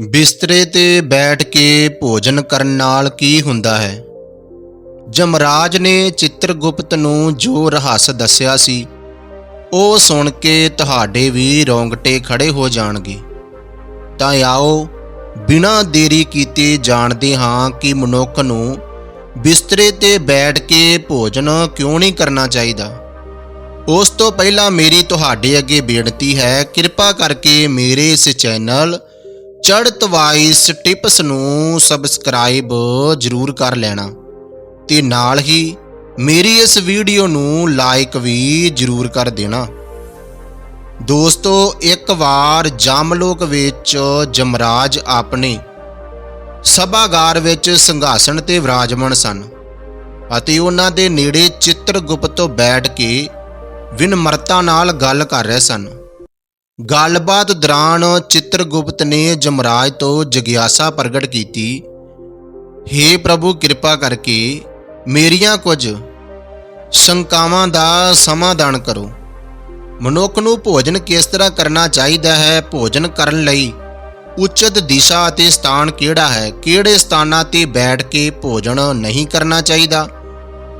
ਬਿਸਤਰੇ ਤੇ ਬੈਠ ਕੇ ਭੋਜਨ ਕਰਨ ਨਾਲ ਕੀ ਹੁੰਦਾ ਹੈ? ਜਮਰਾਜ ਨੇ ਚਿੱਤਰਗੁਪਤ ਨੂੰ ਜੋ ਰਹੱਸ ਦੱਸਿਆ ਸੀ, ਉਹ ਸੁਣ ਕੇ ਤੁਹਾਡੇ ਵੀ ਰੋਂਗਟੇ ਖੜੇ ਹੋ ਜਾਣਗੇ। ਤਾਂ ਆਓ, ਬਿਨਾਂ ਦੇਰੀ ਕੀਤੇ ਜਾਣਦੇ ਹਾਂ ਕਿ ਮਨੁੱਖ ਨੂੰ ਬਿਸਤਰੇ ਤੇ ਬੈਠ ਕੇ ਭੋਜਨ ਕਿਉਂ ਨਹੀਂ ਕਰਨਾ ਚਾਹੀਦਾ। ਉਸ ਤੋਂ ਪਹਿਲਾਂ ਮੇਰੀ ਤੁਹਾਡੇ ਅੱਗੇ ਬੇਨਤੀ ਹੈ, ਕਿਰਪਾ ਕਰਕੇ ਮੇਰੇ ਇਸ ਚੈਨਲ ਚੜ੍ਹਤ ਵਾਈਸ ਟਿਪਸ ਨੂੰ ਸਬਸਕ੍ਰਾਈਬ ਜ਼ਰੂਰ ਕਰ ਲੈਣਾ ਤੇ ਨਾਲ ਹੀ ਮੇਰੀ ਇਸ ਵੀਡੀਓ ਨੂੰ ਲਾਈਕ ਵੀ ਜ਼ਰੂਰ ਕਰ ਦੇਣਾ। ਦੋਸਤੋ, ਇੱਕ ਵਾਰ ਜਮਲੋਕ ਵਿੱਚ ਜਮਰਾਜ ਆਪਣੇ ਸਭਾਗਾਰ ਵਿੱਚ ਸੰਘਾਸਣ ਤੇ ਵਿਰਾਜਮਾਨ ਸਨ ਅਤੇ ਉਹਨਾਂ ਦੇ ਨੇੜੇ ਚਿੱਤਰਗੁਪਤ ਬੈਠ ਕੇ ਵਿਨਮਰਤਾ ਨਾਲ ਗੱਲ ਕਰ ਰਹੇ ਸਨ। ਗੱਲਬਾਤ ਦੌਰਾਨ ਚਿੱਤਰਗੁਪਤ ਨੇ ਜਮਰਾਜ ਤੋਂ ਜਿਗਿਆਸਾ ਪ੍ਰਗਟ ਕੀਤੀ। हे ਪ੍ਰਭੂ, ਕਿਰਪਾ ਕਰਕੇ ਮੇਰੀਆਂ ਕੁਝ ਸ਼ੰਕਾਵਾਂ ਦਾ ਸਮਾਧਾਨ ਕਰੋ। ਮਨੁੱਖ ਨੂੰ ਭੋਜਨ ਕਿਸ ਤਰ੍ਹਾਂ ਕਰਨਾ ਚਾਹੀਦਾ ਹੈ? ਭੋਜਨ ਕਰਨ ਲਈ ਉਚਿਤ ਦਿਸ਼ਾ ਅਤੇ ਸਥਾਨ ਕਿਹੜਾ ਹੈ? ਕਿਹੜੇ ਸਥਾਨਾਂ ਤੇ ਬੈਠ ਕੇ ਭੋਜਨ ਨਹੀਂ ਕਰਨਾ ਚਾਹੀਦਾ?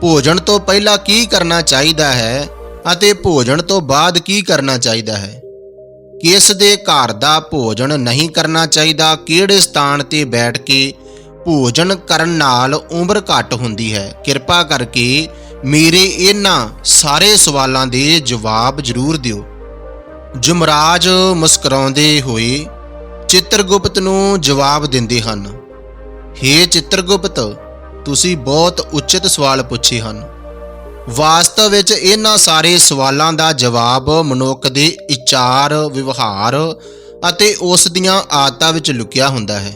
ਭੋਜਨ ਤੋਂ ਪਹਿਲਾਂ ਕੀ ਕਰਨਾ ਚਾਹੀਦਾ ਹੈ ਅਤੇ ਭੋਜਨ ਤੋਂ ਬਾਅਦ ਕੀ ਕਰਨਾ ਚਾਹੀਦਾ ਹੈ? ਕਿਸ ਦੇ ਘਰ ਦਾ ਭੋਜਨ ਨਹੀਂ ਕਰਨਾ ਚਾਹੀਦਾ, ਕਿਹੜੇ ਸਥਾਨ ਤੇ ਬੈਠ ਕੇ ਭੋਜਨ ਕਰਨ ਨਾਲ ਉਮਰ ਘੱਟ ਹੁੰਦੀ ਹੈ? ਕਿਰਪਾ ਕਰਕੇ ਮੇਰੇ ਇਹਨਾਂ ਸਾਰੇ ਸਵਾਲਾਂ ਦੇ ਜਵਾਬ ਜ਼ਰੂਰ ਦਿਓ। ਜਮਰਾਜ ਮੁਸਕਰਾਉਂਦੇ ਹੋਏ ਚਿੱਤਰਗੁਪਤ ਨੂੰ ਜਵਾਬ ਦਿੰਦੇ ਹਨ, ਹੇ ਚਿੱਤਰਗੁਪਤ, ਤੁਸੀਂ ਬਹੁਤ ਉਚਿਤ ਸਵਾਲ ਪੁੱਛੇ ਹਨ। ਵਾਸਤਵ ਵਿੱਚ ਇਹਨਾਂ ਸਾਰੇ ਸਵਾਲਾਂ ਦਾ ਜਵਾਬ ਮਨੁੱਖ ਦੇ ਵਿਚਾਰ ਵਿਵਹਾਰ ਅਤੇ ਉਸ ਦੀਆਂ ਆਦਤਾਂ ਵਿੱਚ ਲੁਕਿਆ ਹੁੰਦਾ ਹੈ।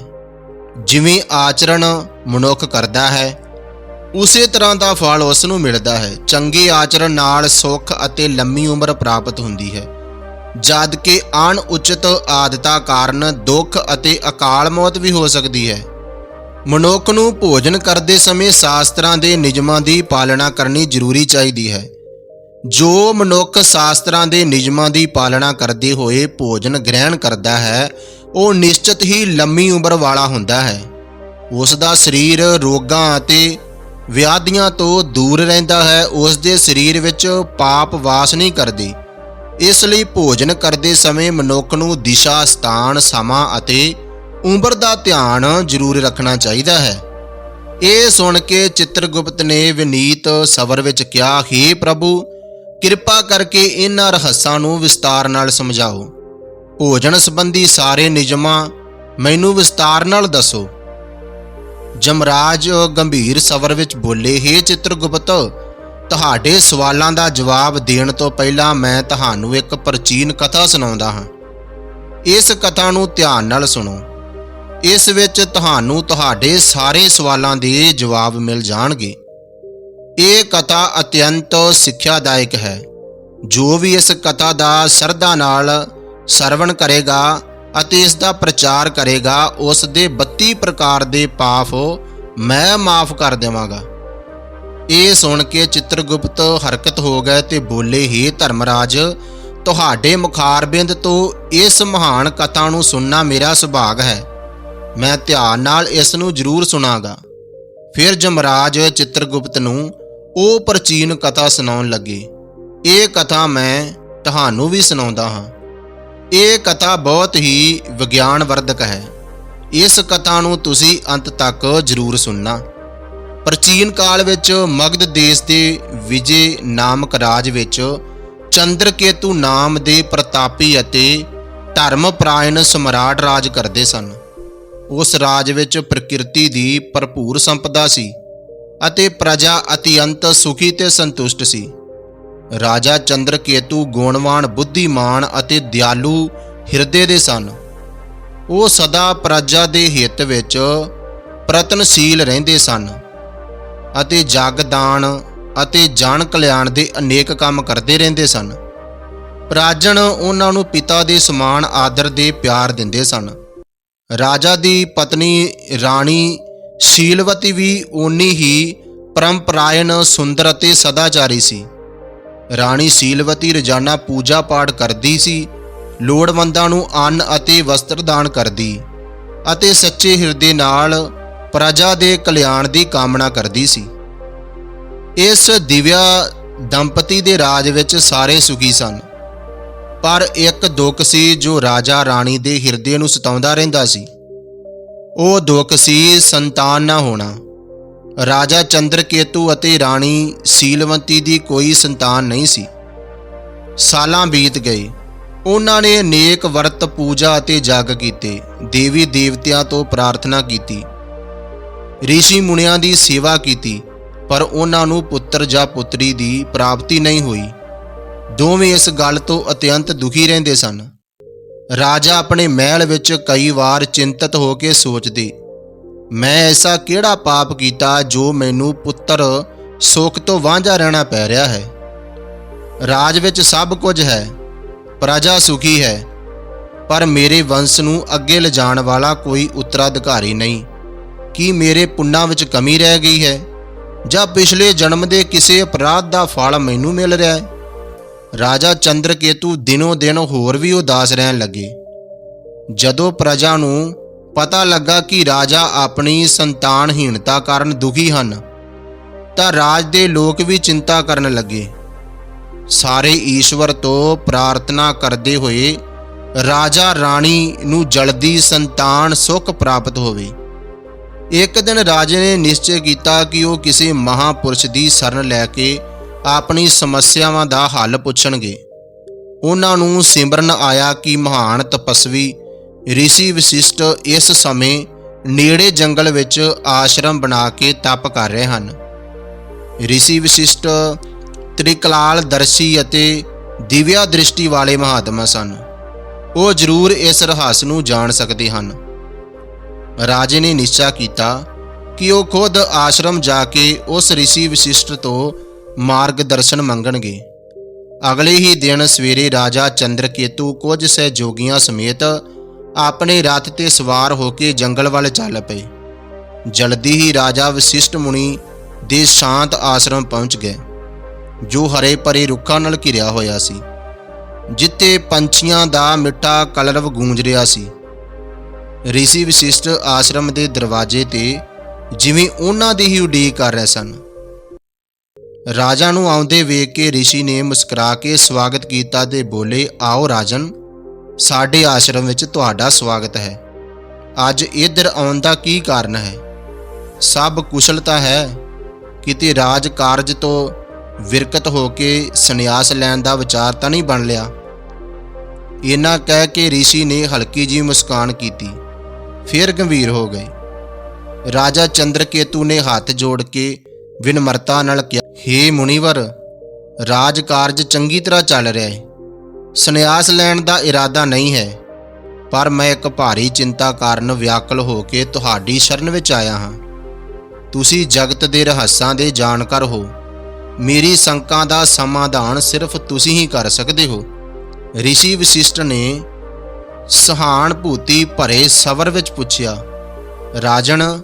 ਜਿਵੇਂ ਆਚਰਣ ਮਨੁੱਖ ਕਰਦਾ ਹੈ, ਉਸੇ ਤਰ੍ਹਾਂ ਦਾ ਫਲ ਉਸ ਨੂੰ ਮਿਲਦਾ ਹੈ। ਚੰਗੇ ਆਚਰਣ ਨਾਲ ਸੁੱਖ ਅਤੇ ਲੰਮੀ ਉਮਰ ਪ੍ਰਾਪਤ ਹੁੰਦੀ ਹੈ। ਜਦ ਕਿ ਅਣਉਚਿਤ ਆਦਤਾਂ ਕਾਰਨ ਦੁੱਖ ਅਤੇ ਅਕਾਲ ਮੌਤ ਵੀ ਹੋ ਸਕਦੀ ਹੈ। ਮਨੁੱਖ ਨੂੰ ਭੋਜਨ ਕਰਦੇ ਸਮੇਂ ਸ਼ਾਸਤਰਾਂ ਦੇ ਨਿਯਮਾਂ ਦੀ ਪਾਲਣਾ ਕਰਨੀ ਜ਼ਰੂਰੀ ਚਾਹੀਦੀ ਹੈ। ਜੋ ਮਨੁੱਖ ਸ਼ਾਸਤਰਾਂ ਦੇ ਨਿਯਮਾਂ ਦੀ ਪਾਲਣਾ ਕਰਦੇ ਹੋਏ ਭੋਜਨ ਗ੍ਰਹਿਣ ਕਰਦਾ ਹੈ, ਉਹ ਨਿਸ਼ਚਿਤ ਹੀ ਲੰਮੀ ਉਮਰ ਵਾਲਾ ਹੁੰਦਾ ਹੈ। ਉਸ ਦਾ ਸਰੀਰ ਰੋਗਾਂ ਅਤੇ ਵਿਆਧੀਆਂ ਤੋਂ ਦੂਰ ਰਹਿੰਦਾ ਹੈ ਉਸ ਦੇ ਸਰੀਰ ਵਿੱਚ ਪਾਪ ਵਾਸ ਨਹੀਂ ਕਰਦੀ। ਇਸ ਲਈ ਭੋਜਨ ਕਰਦੇ ਸਮੇਂ ਮਨੁੱਖ ਨੂੰ ਦਿਸ਼ਾ ਸਥਾਨ, ਸਮਾਂ ਅਤੇ ਉਮਰ ਦਾ ਧਿਆਨ ਜ਼ਰੂਰ ਰੱਖਣਾ ਚਾਹੀਦਾ ਹੈ। ਇਹ ਸੁਣ ਕੇ ਚਿੱਤਰਗੁਪਤ ਨੇ ਵਿਨੀਤ ਸਬਰ ਵਿੱਚ ਕਿਹਾ हे ਪ੍ਰਭੂ, ਕਿਰਪਾ ਕਰਕੇ ਇਹਨਾਂ ਰਹੱਸਾਂ ਨੂੰ ਵਿਸਤਾਰ ਨਾਲ ਸਮਝਾਓ। ਭੋਜਨ ਸੰਬੰਧੀ ਸਾਰੇ ਨਿਯਮਾਂ ਮੈਨੂੰ ਵਿਸਤਾਰ ਨਾਲ ਦੱਸੋ ਜਮਰਾਜ ਗੰਭੀਰ ਸਵਰ ਵਿੱਚ ਬੋਲੇ हे ਚਿੱਤਰਗੁਪਤ, ਤੁਹਾਡੇ ਸਵਾਲਾਂ ਦਾ ਜਵਾਬ ਦੇਣ ਤੋਂ ਪਹਿਲਾਂ ਮੈਂ ਤੁਹਾਨੂੰ ਇੱਕ ਪ੍ਰਾਚੀਨ ਕਥਾ ਸੁਣਾਉਂਦਾ ਹਾਂ। ਇਸ ਕਥਾ ਨੂੰ ਧਿਆਨ ਨਾਲ ਸੁਣੋ। ਇਸ ਵਿੱਚ ਤੁਹਾਨੂੰ ਤੁਹਾਡੇ ਸਾਰੇ ਸਵਾਲਾਂ ਦੇ ਜਵਾਬ ਮਿਲ ਜਾਣਗੇ। ਇਹ ਕਥਾ ਅਤਿਅੰਤ ਸਿੱਖਿਆਦਾਇਕ ਹੈ। ਜੋ ਵੀ ਇਸ ਕਥਾ ਦਾ ਸਰਦਾ ਨਾਲ ਸਰਵਣ ਕਰੇਗਾ ਅਤੇ ਇਸ ਦਾ ਪ੍ਰਚਾਰ ਕਰੇਗਾ, ਉਸ ਦੇ 32 ਪ੍ਰਕਾਰ ਦੇ ਪਾਪ ਮੈਂ ਮਾਫ ਕਰ ਦੇਵਾਂਗਾ। ਇਹ ਸੁਣ ਕੇ ਚਿੱਤਰਗੁਪਤ ਹਰਕਤ ਹੋ ਗਏ ਤੇ ਬੋਲੇ, ਹੀ ਧਰਮਰਾਜ, ਤੁਹਾਡੇ ਮੁਖਾਰਬਿੰਦ ਤੋਂ ਇਸ ਮਹਾਨ ਕਥਾ ਨੂੰ ਸੁਣਨਾ ਮੇਰਾ ਸੁਭਾਗ ਹੈ। ਮੈਂ ਧਿਆਨ ਨਾਲ ਇਸ ਨੂੰ ਜ਼ਰੂਰ ਸੁਣਾਗਾ। ਫਿਰ ਜਮਰਾਜ ਚਿੱਤਰਗੁਪਤ ਨੂੰ ਉਹ ਪ੍ਰਾਚੀਨ ਕਥਾ ਸੁਣਾਉਣ ਲੱਗੇ। ਇਹ ਕਥਾ ਮੈਂ ਤੁਹਾਨੂੰ ਵੀ ਸੁਣਾਉਂਦਾ ਹਾਂ। ਇਹ ਕਥਾ ਬਹੁਤ ਹੀ ਵਿਗਿਆਨਵਰਧਕ ਹੈ। ਇਸ ਕਥਾ ਨੂੰ ਤੁਸੀਂ ਅੰਤ ਤੱਕ ਜ਼ਰੂਰ ਸੁਣਨਾ। ਪ੍ਰਾਚੀਨ ਕਾਲ ਵਿੱਚ ਮਗਧ ਦੇਸ਼ ਦੇ ਵਿਜੇ ਨਾਮਕ ਰਾਜ ਵਿੱਚ ਚੰਦਰਕੇਤੂ ਨਾਮ ਦੇ ਪ੍ਰਤਾਪੀ ਅਤੇ ਧਰਮਪ੍ਰਾਇਣ ਸਮਰਾਟ ਰਾਜ ਕਰਦੇ ਸਨ। ਉਸ ਰਾਜ ਵਿੱਚ ਪ੍ਰਕਿਰਤੀ ਦੀ ਭਰਪੂਰ ਸੰਪਦਾ ਸੀ ਅਤੇ ਪ੍ਰਜਾ ਅਤਿਅੰਤ ਸੁਖੀ ਤੇ ਸੰਤੁਸ਼ਟ ਸੀ। ਰਾਜਾ ਚੰਦਰਕੇਤੂ ਗੁਣਵਾਨ ਬੁੱਧੀਮਾਨ ਅਤੇ ਦਿਆਲੂ ਹਿਰਦੇ ਦੇ ਸਨ। ਉਹ ਸਦਾ ਪ੍ਰਜਾ ਦੇ ਹਿੱਤ ਵਿੱਚ ਪ੍ਰਤਨਸ਼ੀਲ ਰਹਿੰਦੇ ਸਨ ਅਤੇ ਜਗਦਾਨ ਅਤੇ ਜਨ ਕਲਿਆਣ ਦੇ ਅਨੇਕ ਕੰਮ ਕਰਦੇ ਰਹਿੰਦੇ ਸਨ। ਪ੍ਰਾਜਣ ਉਹਨਾਂ ਨੂੰ ਪਿਤਾ ਦੇ ਸਮਾਨ ਆਦਰ ਦੇ ਪਿਆਰ ਦਿੰਦੇ ਸਨ। ਰਾਜਾ ਦੀ ਪਤਨੀ ਰਾਣੀ ਸ਼ੀਲਵਤੀ ਵੀ ਓਨੀ ਹੀ ਪਰੰਪਰਾਇਣ, ਸੁੰਦਰ ਅਤੇ ਸਦਾਚਾਰੀ ਸੀ। ਰਾਣੀ ਸ਼ੀਲਵਤੀ ਰੋਜ਼ਾਨਾ ਪੂਜਾ ਪਾਠ ਕਰਦੀ ਸੀ, ਲੋੜਵੰਦਾਂ ਨੂੰ ਅੰਨ ਅਤੇ ਵਸਤਰ ਦਾਨ ਕਰਦੀ ਅਤੇ ਸੱਚੇ ਹਿਰਦੇ ਨਾਲ ਪ੍ਰਜਾ ਦੇ ਕਲਿਆਣ ਦੀ ਕਾਮਨਾ ਕਰਦੀ ਸੀ। ਇਸ ਦਿਵਿਆ ਦੰਪਤੀ ਦੇ ਰਾਜ ਵਿੱਚ ਸਾਰੇ ਸੁਖੀ ਸਨ। ਪਰ ਇੱਕ ਦੁੱਖ ਸੀ ਜੋ ਰਾਜਾ ਰਾਣੀ ਦੇ ਹਿਰਦੇ ਨੂੰ ਸਤਾਉਂਦਾ ਰਹਿੰਦਾ ਸੀ। ਉਹ ਦੁੱਖ ਸੀ ਸੰਤਾਨ ਨਾ ਹੋਣਾ। ਰਾਜਾ ਚੰਦਰਕੇਤੂ ਅਤੇ ਰਾਣੀ ਸੀਲਵੰਤੀ ਦੀ ਕੋਈ ਸੰਤਾਨ ਨਹੀਂ ਸੀ। ਸਾਲਾਂ ਬੀਤ ਗਏ। ਉਹਨਾਂ ਨੇ ਅਨੇਕ ਵਰਤ ਪੂਜਾ ਅਤੇ ਜਗ ਕੀਤੇ। ਦੇਵੀ ਦੇਵਤਿਆਂ ਤੋਂ ਪ੍ਰਾਰਥਨਾ ਕੀਤੀ। ઋષਿ ਮੁਨਿਆਂ ਦੀ ਸੇਵਾ ਕੀਤੀ। ਪਰ ਉਹਨਾਂ ਨੂੰ ਪੁੱਤਰ ਜਾਂ ਪੁੱਤਰੀ ਦੀ ਪ੍ਰਾਪਤੀ ਨਹੀਂ ਹੋਈ। ਦੋਵੇਂ ਇਸ ਗੱਲ ਤੋਂ ਅਤਿਅੰਤ ਦੁਖੀ ਰਹਿੰਦੇ ਸਨ। ਰਾਜਾ ਆਪਣੇ ਮਹਿਲ ਵਿੱਚ ਕਈ ਵਾਰ ਚਿੰਤਤ ਹੋ ਕੇ ਸੋਚਦੇ, ਮੈਂ ਐਸਾ ਕਿਹੜਾ ਪਾਪ ਕੀਤਾ ਜੋ ਮੈਨੂੰ ਪੁੱਤਰ ਸੁੱਖ ਤੋਂ ਵਾਂਝਾ ਰਹਿਣਾ ਪੈ ਰਿਹਾ ਹੈ? ਰਾਜ ਵਿੱਚ ਸਭ ਕੁਝ ਹੈ, ਪ੍ਰਜਾ ਸੁਖੀ ਹੈ, ਪਰ ਮੇਰੇ ਵੰਸ਼ ਨੂੰ ਅੱਗੇ ਲਿਜਾਣ ਵਾਲਾ ਕੋਈ ਉੱਤਰਾਧਿਕਾਰੀ ਨਹੀਂ। ਕੀ ਮੇਰੇ ਪੁੰਨਾਂ ਵਿੱਚ ਕਮੀ ਰਹਿ ਗਈ ਹੈ? ਜਾਂ ਪਿਛਲੇ ਜਨਮ ਦੇ ਕਿਸੇ ਅਪਰਾਧ ਦਾ ਫਲ ਮੈਨੂੰ ਮਿਲ ਰਿਹਾ ਹੈ? ਰਾਜਾ ਚੰਦਰਕੇਤੂ ਦਿਨੋ ਦਿਨ ਹੋਰ ਵੀ ਉਦਾਸ ਰਹਿਣ ਲੱਗੇ। ਜਦੋਂ ਪ੍ਰਜਾ ਨੂੰ ਪਤਾ ਲੱਗਾ ਕਿ ਰਾਜਾ ਆਪਣੀ ਸੰਤਾਨਹੀਣਤਾ ਕਾਰਨ ਦੁਖੀ ਹਨ, ਤਾਂ ਰਾਜ ਦੇ ਲੋਕ ਵੀ ਚਿੰਤਾ ਕਰਨ ਲੱਗੇ। ਸਾਰੇ ਈਸ਼ਵਰ ਤੋਂ ਪ੍ਰਾਰਥਨਾ ਕਰਦੇ ਹੋਏ ਰਾਜਾ ਰਾਣੀ ਨੂੰ ਜਲਦੀ ਸੰਤਾਨ ਸੁਖ ਪ੍ਰਾਪਤ ਹੋਵੇ। ਇੱਕ ਦਿਨ ਰਾਜੇ ਨੇ ਨਿਸ਼ਚੈ ਕੀਤਾ ਕਿ ਉਹ ਕਿਸੇ ਮਹਾਪੁਰਸ਼ ਦੀ ਸ਼ਰਨ ਲੈ ਕੇ ਆਪਣੀ ਸਮੱਸਿਆਵਾਂ ਦਾ ਹੱਲ ਪੁੱਛਣਗੇ ਉਹਨਾਂ ਨੂੰ ਸਿਮਰਨ ਆਇਆ ਕਿ ਮਹਾਨ ਤਪਸਵੀ ઋષਿ ਵਸਿਸ਼ਟ ਇਸ ਸਮੇਂ ਨੇੜੇ ਜੰਗਲ ਵਿੱਚ ਆਸ਼ਰਮ ਬਣਾ ਕੇ ਤਪ ਕਰ ਰਹੇ ਹਨ ઋષਿ ਵਸਿਸ਼ਟ ਤ੍ਰਿਕਲਾਲ ਦਰਸ਼ੀ ਅਤੇ ਦਿਵਿਆ ਦ੍ਰਿਸ਼ਟੀ ਵਾਲੇ ਮਹਾਤਮਾ ਸਨ ਉਹ ਜ਼ਰੂਰ ਇਸ ਰਹੱਸ ਨੂੰ ਜਾਣ ਸਕਦੇ ਹਨ ਰਾਜੇ ਨੇ ਨਿਸ਼ਚਾ ਕੀਤਾ ਕਿ ਉਹ ਖੁਦ ਆਸ਼ਰਮ ਜਾ ਕੇ ਉਸ ઋષਿ ਵਸਿਸ਼ਟ ਤੋਂ ਮਾਰਗਦਰਸ਼ਨ ਮੰਗਣਗੇ। ਅਗਲੇ ਹੀ ਦਿਨ ਸਵੇਰੇ ਰਾਜਾ ਚੰਦਰਕੇਤੂ ਕੁਝ ਸਹਿਯੋਗੀਆਂ ਸਮੇਤ ਆਪਣੇ ਰਥ ਤੇ ਸਵਾਰ ਹੋ ਕੇ ਜੰਗਲ ਵੱਲ ਚੱਲ ਪਏ। ਜਲਦੀ ਹੀ ਰਾਜਾ ਵਸਿਸ਼ਟ ਮੁਨੀ ਦੇ ਸ਼ਾਂਤ ਆਸ਼ਰਮ ਪਹੁੰਚ ਗਏ, ਜੋ ਹਰੇ ਭਰੇ ਰੁੱਖਾਂ ਨਾਲ ਘਿਰਿਆ ਹੋਇਆ ਸੀ, ਜਿੱਥੇ ਪੰਛੀਆਂ ਦਾ ਮਿੱਠਾ ਕਲਰਵ ਗੂੰਜ ਰਿਹਾ ਸੀ। ઋષਿ ਵਿਸ਼ਿਸ਼ਟ ਆਸ਼ਰਮ ਦੇ ਦਰਵਾਜ਼ੇ ਤੇ ਜਿਵੇਂ ਉਹਨਾਂ ਦੀ ਹੀ ਉਡੀਕ ਕਰ ਰਹੇ ਸਨ। ਰਾਜਾ ਨੂੰ ਆਉਂਦੇ ਵੇਖ ਕੇ ઋષਿ ਨੇ ਮੁਸਕਰਾ ਕੇ ਸਵਾਗਤ ਕੀਤਾ ਤੇ ਬੋਲੇ ਆਓ ਰਾਜਨ ਸਾਡੇ ਆਸ਼ਰਮ ਵਿੱਚ ਤੁਹਾਡਾ ਸਵਾਗਤ ਹੈ ਅੱਜ ਇੱਧਰ ਆਉਣ ਦਾ ਕੀ ਕਾਰਨ ਹੈ ਸਭ ਕੁਸ਼ਲਤਾ ਹੈ ਕਿਤੇ ਰਾਜ ਕਾਰਜ ਤੋਂ ਵਿਰਕਤ ਹੋ ਕੇ ਸੰਨਿਆਸ ਲੈਣ ਦਾ ਵਿਚਾਰ ਤਾਂ ਨਹੀਂ ਬਣ ਲਿਆ ਇਹਨਾਂ ਕਹਿ ਕੇ ઋષਿ ਨੇ ਹਲਕੀ ਜੀ ਮੁਸਕਾਨ ਕੀਤੀ ਫਿਰ ਗੰਭੀਰ ਹੋ ਗਏ ਰਾਜਾ ਚੰਦਰਕੇਤੂ ਨੇ ਹੱਥ ਜੋੜ ਕੇ ਵਿਨਮਰਤਾ ਨਾਲ ਕਿਹਾ ਹੇ ਮੁਨੀਵਰ ਰਾਜ ਕਾਰਜ ਚੰਗੀ ਤਰ੍ਹਾਂ ਚੱਲ ਰਿਹਾ ਹੈ ਸੰਨਿਆਸ ਲੈਣ ਦਾ ਇਰਾਦਾ ਨਹੀਂ ਹੈ, ਪਰ ਮੈਂ ਇੱਕ ਭਾਰੀ ਚਿੰਤਾ ਕਾਰਨ ਵਿਆਕਲ ਹੋ ਕੇ ਤੁਹਾਡੀ ਸ਼ਰਨ ਵਿੱਚ ਆਇਆ ਹਾਂ। ਤੁਸੀਂ ਜਗਤ ਦੇ ਰਹੱਸਾਂ ਦੇ ਜਾਣਕਾਰ ਹੋ। ਮੇਰੀ ਸੰਕਾਂ ਦਾ ਸਮਾਧਾਨ ਸਿਰਫ ਤੁਸੀਂ ਹੀ ਕਰ ਸਕਦੇ ਹੋ। ઋષਿ ਵਸਿਸ਼ਟ ਨੇ ਸਹਾਨਭੂਤੀ ਭਰੇ ਸਵਰ ਵਿੱਚ ਪੁੱਛਿਆ, ਰਾਜਨ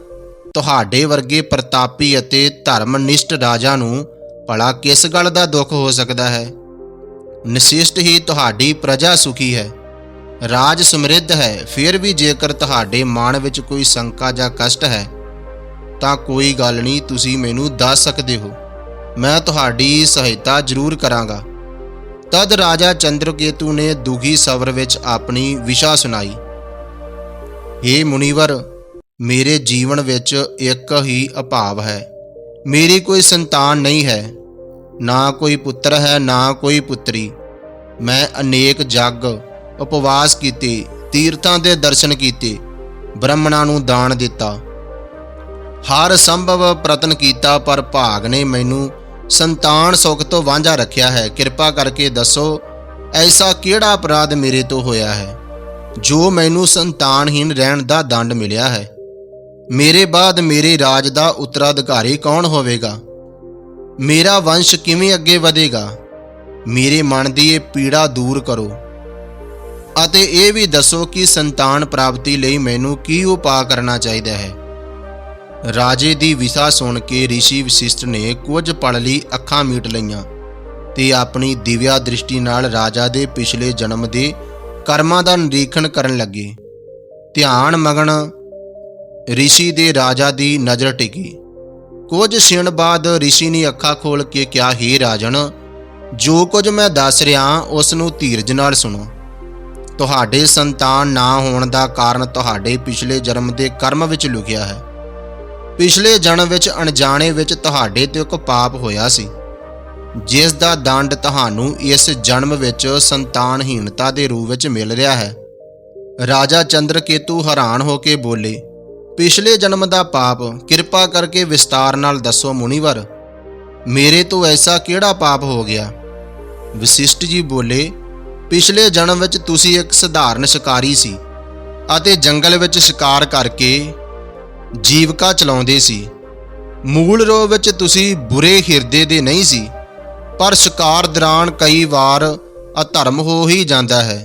ਤੁਹਾਡੇ ਵਰਗੇ ਪ੍ਰਤਾਪੀ ਅਤੇ ਧਰਮਨਿਸ਼ਟ ਰਾਜਾ ਨੂੰ ਭਲਾ ਕਿਸ ਗੱਲ ਦਾ ਦੁੱਖ ਹੋ ਸਕਦਾ ਹੈ? ਨਿਸ਼ਿਸ਼ਟ ਹੀ ਤੁਹਾਡੀ ਪ੍ਰਜਾ ਸੁਖੀ ਹੈ। ਰਾਜ ਸਮਰਿੱਧ ਹੈ, ਫਿਰ ਵੀ ਜੇਕਰ ਤੁਹਾਡੇ ਮਨ ਵਿੱਚ ਕੋਈ ਸ਼ੰਕਾ ਜਾਂ ਕਸ਼ਟ ਹੈ, ਤਾਂ ਕੋਈ ਗੱਲ ਨਹੀਂ, ਤੁਸੀਂ ਮੈਨੂੰ ਦੱਸ ਸਕਦੇ ਹੋ। ਮੈਂ ਤੁਹਾਡੀ ਸਹਾਇਤਾ ਜ਼ਰੂਰ ਕਰਾਂਗਾ। ਤਦ ਰਾਜਾ ਚੰਦਰਕੇਤੂ ਨੇ ਦੁਖੀ ਸਵਰ ਵਿੱਚ ਆਪਣੀ ਵਿਸ਼ਾ ਸੁਣਾਈ। हे ਮੁਨੀਵਰ ਮੇਰੇ ਜੀਵਨ ਵਿੱਚ ਇੱਕ ਹੀ ਅਭਾਵ ਹੈ। ਮੇਰੀ ਕੋਈ ਸੰਤਾਨ ਨਹੀਂ ਹੈ। ਨਾ ਕੋਈ ਪੁੱਤਰ ਹੈ, ਨਾ ਕੋਈ ਪੁੱਤਰੀ। ਮੈਂ ਅਨੇਕ ਜਗ ਉਪਵਾਸ ਕੀਤੇ, ਤੀਰਥਾਂ ਦੇ ਦਰਸ਼ਨ ਕੀਤੇ, ਬ੍ਰਾਹਮਣਾਂ ਨੂੰ ਦਾਨ ਦਿੱਤਾ। ਹਰ ਸੰਭਵ ਪ੍ਰਤਨ ਕੀਤਾ, ਪਰ ਭਾਗ ਨੇ ਮੈਨੂੰ ਸੰਤਾਨ ਸੁਖ ਤੋਂ ਵਾਂਝਾ ਰੱਖਿਆ ਹੈ। ਕਿਰਪਾ ਕਰਕੇ ਦੱਸੋ, ਐਸਾ ਕਿਹੜਾ ਅਪਰਾਧ ਮੇਰੇ ਤੋਂ ਹੋਇਆ ਹੈ, ਜੋ ਮੈਨੂੰ ਸੰਤਾਨਹੀਨ ਰਹਿਣ ਦਾ ਦੰਡ ਮਿਲਿਆ ਹੈ? ਮੇਰੇ ਬਾਅਦ ਮੇਰੇ ਰਾਜ ਦਾ ਉੱਤਰਾਧਿਕਾਰੀ ਕੌਣ ਹੋਵੇਗਾ? ਮੇਰਾ ਵੰਸ਼ ਕਿਵੇਂ ਅੱਗੇ ਵਧੇਗਾ? ਮੇਰੇ ਮਨ ਦੀ ਇਹ ਪੀੜਾ ਦੂਰ ਕਰੋ। ਅਤੇ ਇਹ ਵੀ ਦੱਸੋ ਕਿ ਸੰਤਾਨ ਪ੍ਰਾਪਤੀ ਲਈ ਮੈਨੂੰ ਕੀ ਉਪਾਅ ਕਰਨਾ ਚਾਹੀਦਾ ਹੈ? ਰਾਜੇ ਦੀ ਵਿਸਾ ਸੁਣ ਕੇ ઋષਿ ਵਸਿਸ਼ਟ ਨੇ ਕੁਝ ਪਲ ਲਈ ਅੱਖਾਂ ਮੀਟ ਲਈਆਂ ਤੇ ਆਪਣੀ ਦਿਵਿਆ ਦ੍ਰਿਸ਼ਟੀ ਨਾਲ ਰਾਜਾ ਦੇ ਪਿਛਲੇ ਜਨਮ ਦੇ ਕਰਮਾਂ ਦਾ ਨਿਰੀਖਣ ਕਰਨ ਲੱਗੇ। ਧਿਆਨ ਮਗਨ ਰਿਸ਼ੀ ਦੇ ਰਾਜਾ ਦੀ ਨਜ਼ਰ ਟਿਕੀ। ਕੁਝ ਛਿਣ ਬਾਅਦ ਰਿਸ਼ੀ ਨੇ ਅੱਖਾਂ ਖੋਲ ਕੇ ਕਿਹਾ, ਹੀ ਰਾਜਨ ਜੋ ਕੁਝ ਮੈਂ ਦੱਸ ਰਿਹਾ ਉਸ ਨੂੰ ਧੀਰਜ ਨਾਲ ਸੁਣੋ। ਤੁਹਾਡੇ ਸੰਤਾਨ ਨਾ ਹੋਣ ਦਾ ਕਾਰਨ ਤੁਹਾਡੇ ਪਿਛਲੇ ਜਨਮ ਦੇ ਕਰਮ ਵਿੱਚ ਲੁਕਿਆ ਹੈ। ਪਿਛਲੇ ਜਨਮ ਵਿੱਚ ਅਣਜਾਣੇ ਵਿੱਚ ਤੁਹਾਡੇ ਤੇ ਇੱਕ ਪਾਪ ਹੋਇਆ ਸੀ। ਜਿਸ ਦਾ ਦੰਡ ਤੁਹਾਨੂੰ ਇਸ ਜਨਮ ਵਿੱਚ ਸੰਤਾਨਹੀਣਤਾ ਦੇ ਰੂਪ ਵਿੱਚ ਮਿਲ ਰਿਹਾ ਹੈ। ਰਾਜਾ ਚੰਦਰਕੇਤੂ ਹੈਰਾਨ ਹੋ ਕੇ ਬੋਲੇ ਪਿਛਲੇ ਜਨਮ ਦਾ ਪਾਪ ਕਿਰਪਾ ਕਰਕੇ ਵਿਸਤਾਰ ਨਾਲ ਦੱਸੋ ਮੁਨੀਵਰ, ਮੇਰੇ ਤੋਂ ਐਸਾ ਕਿਹੜਾ ਪਾਪ ਹੋ ਗਿਆ? ਵਸਿਸ਼ਠ ਜੀ ਬੋਲੇ, ਪਿਛਲੇ ਜਨਮ ਵਿੱਚ ਤੁਸੀਂ ਇੱਕ ਸਧਾਰਨ ਸ਼ਿਕਾਰੀ ਸੀ ਅਤੇ ਜੰਗਲ ਵਿੱਚ ਸ਼ਿਕਾਰ ਕਰਕੇ ਜੀਵਕਾ ਚਲਾਉਂਦੇ ਸੀ। ਮੂਲ ਰੂਪ ਵਿੱਚ ਤੁਸੀਂ ਬੁਰੇ ਹਿਰਦੇ ਦੇ ਨਹੀਂ ਸੀ, ਪਰ ਸ਼ਿਕਾਰ ਦੌਰਾਨ ਕਈ ਵਾਰ ਅਧਰਮ ਹੋ ਹੀ ਜਾਂਦਾ ਹੈ।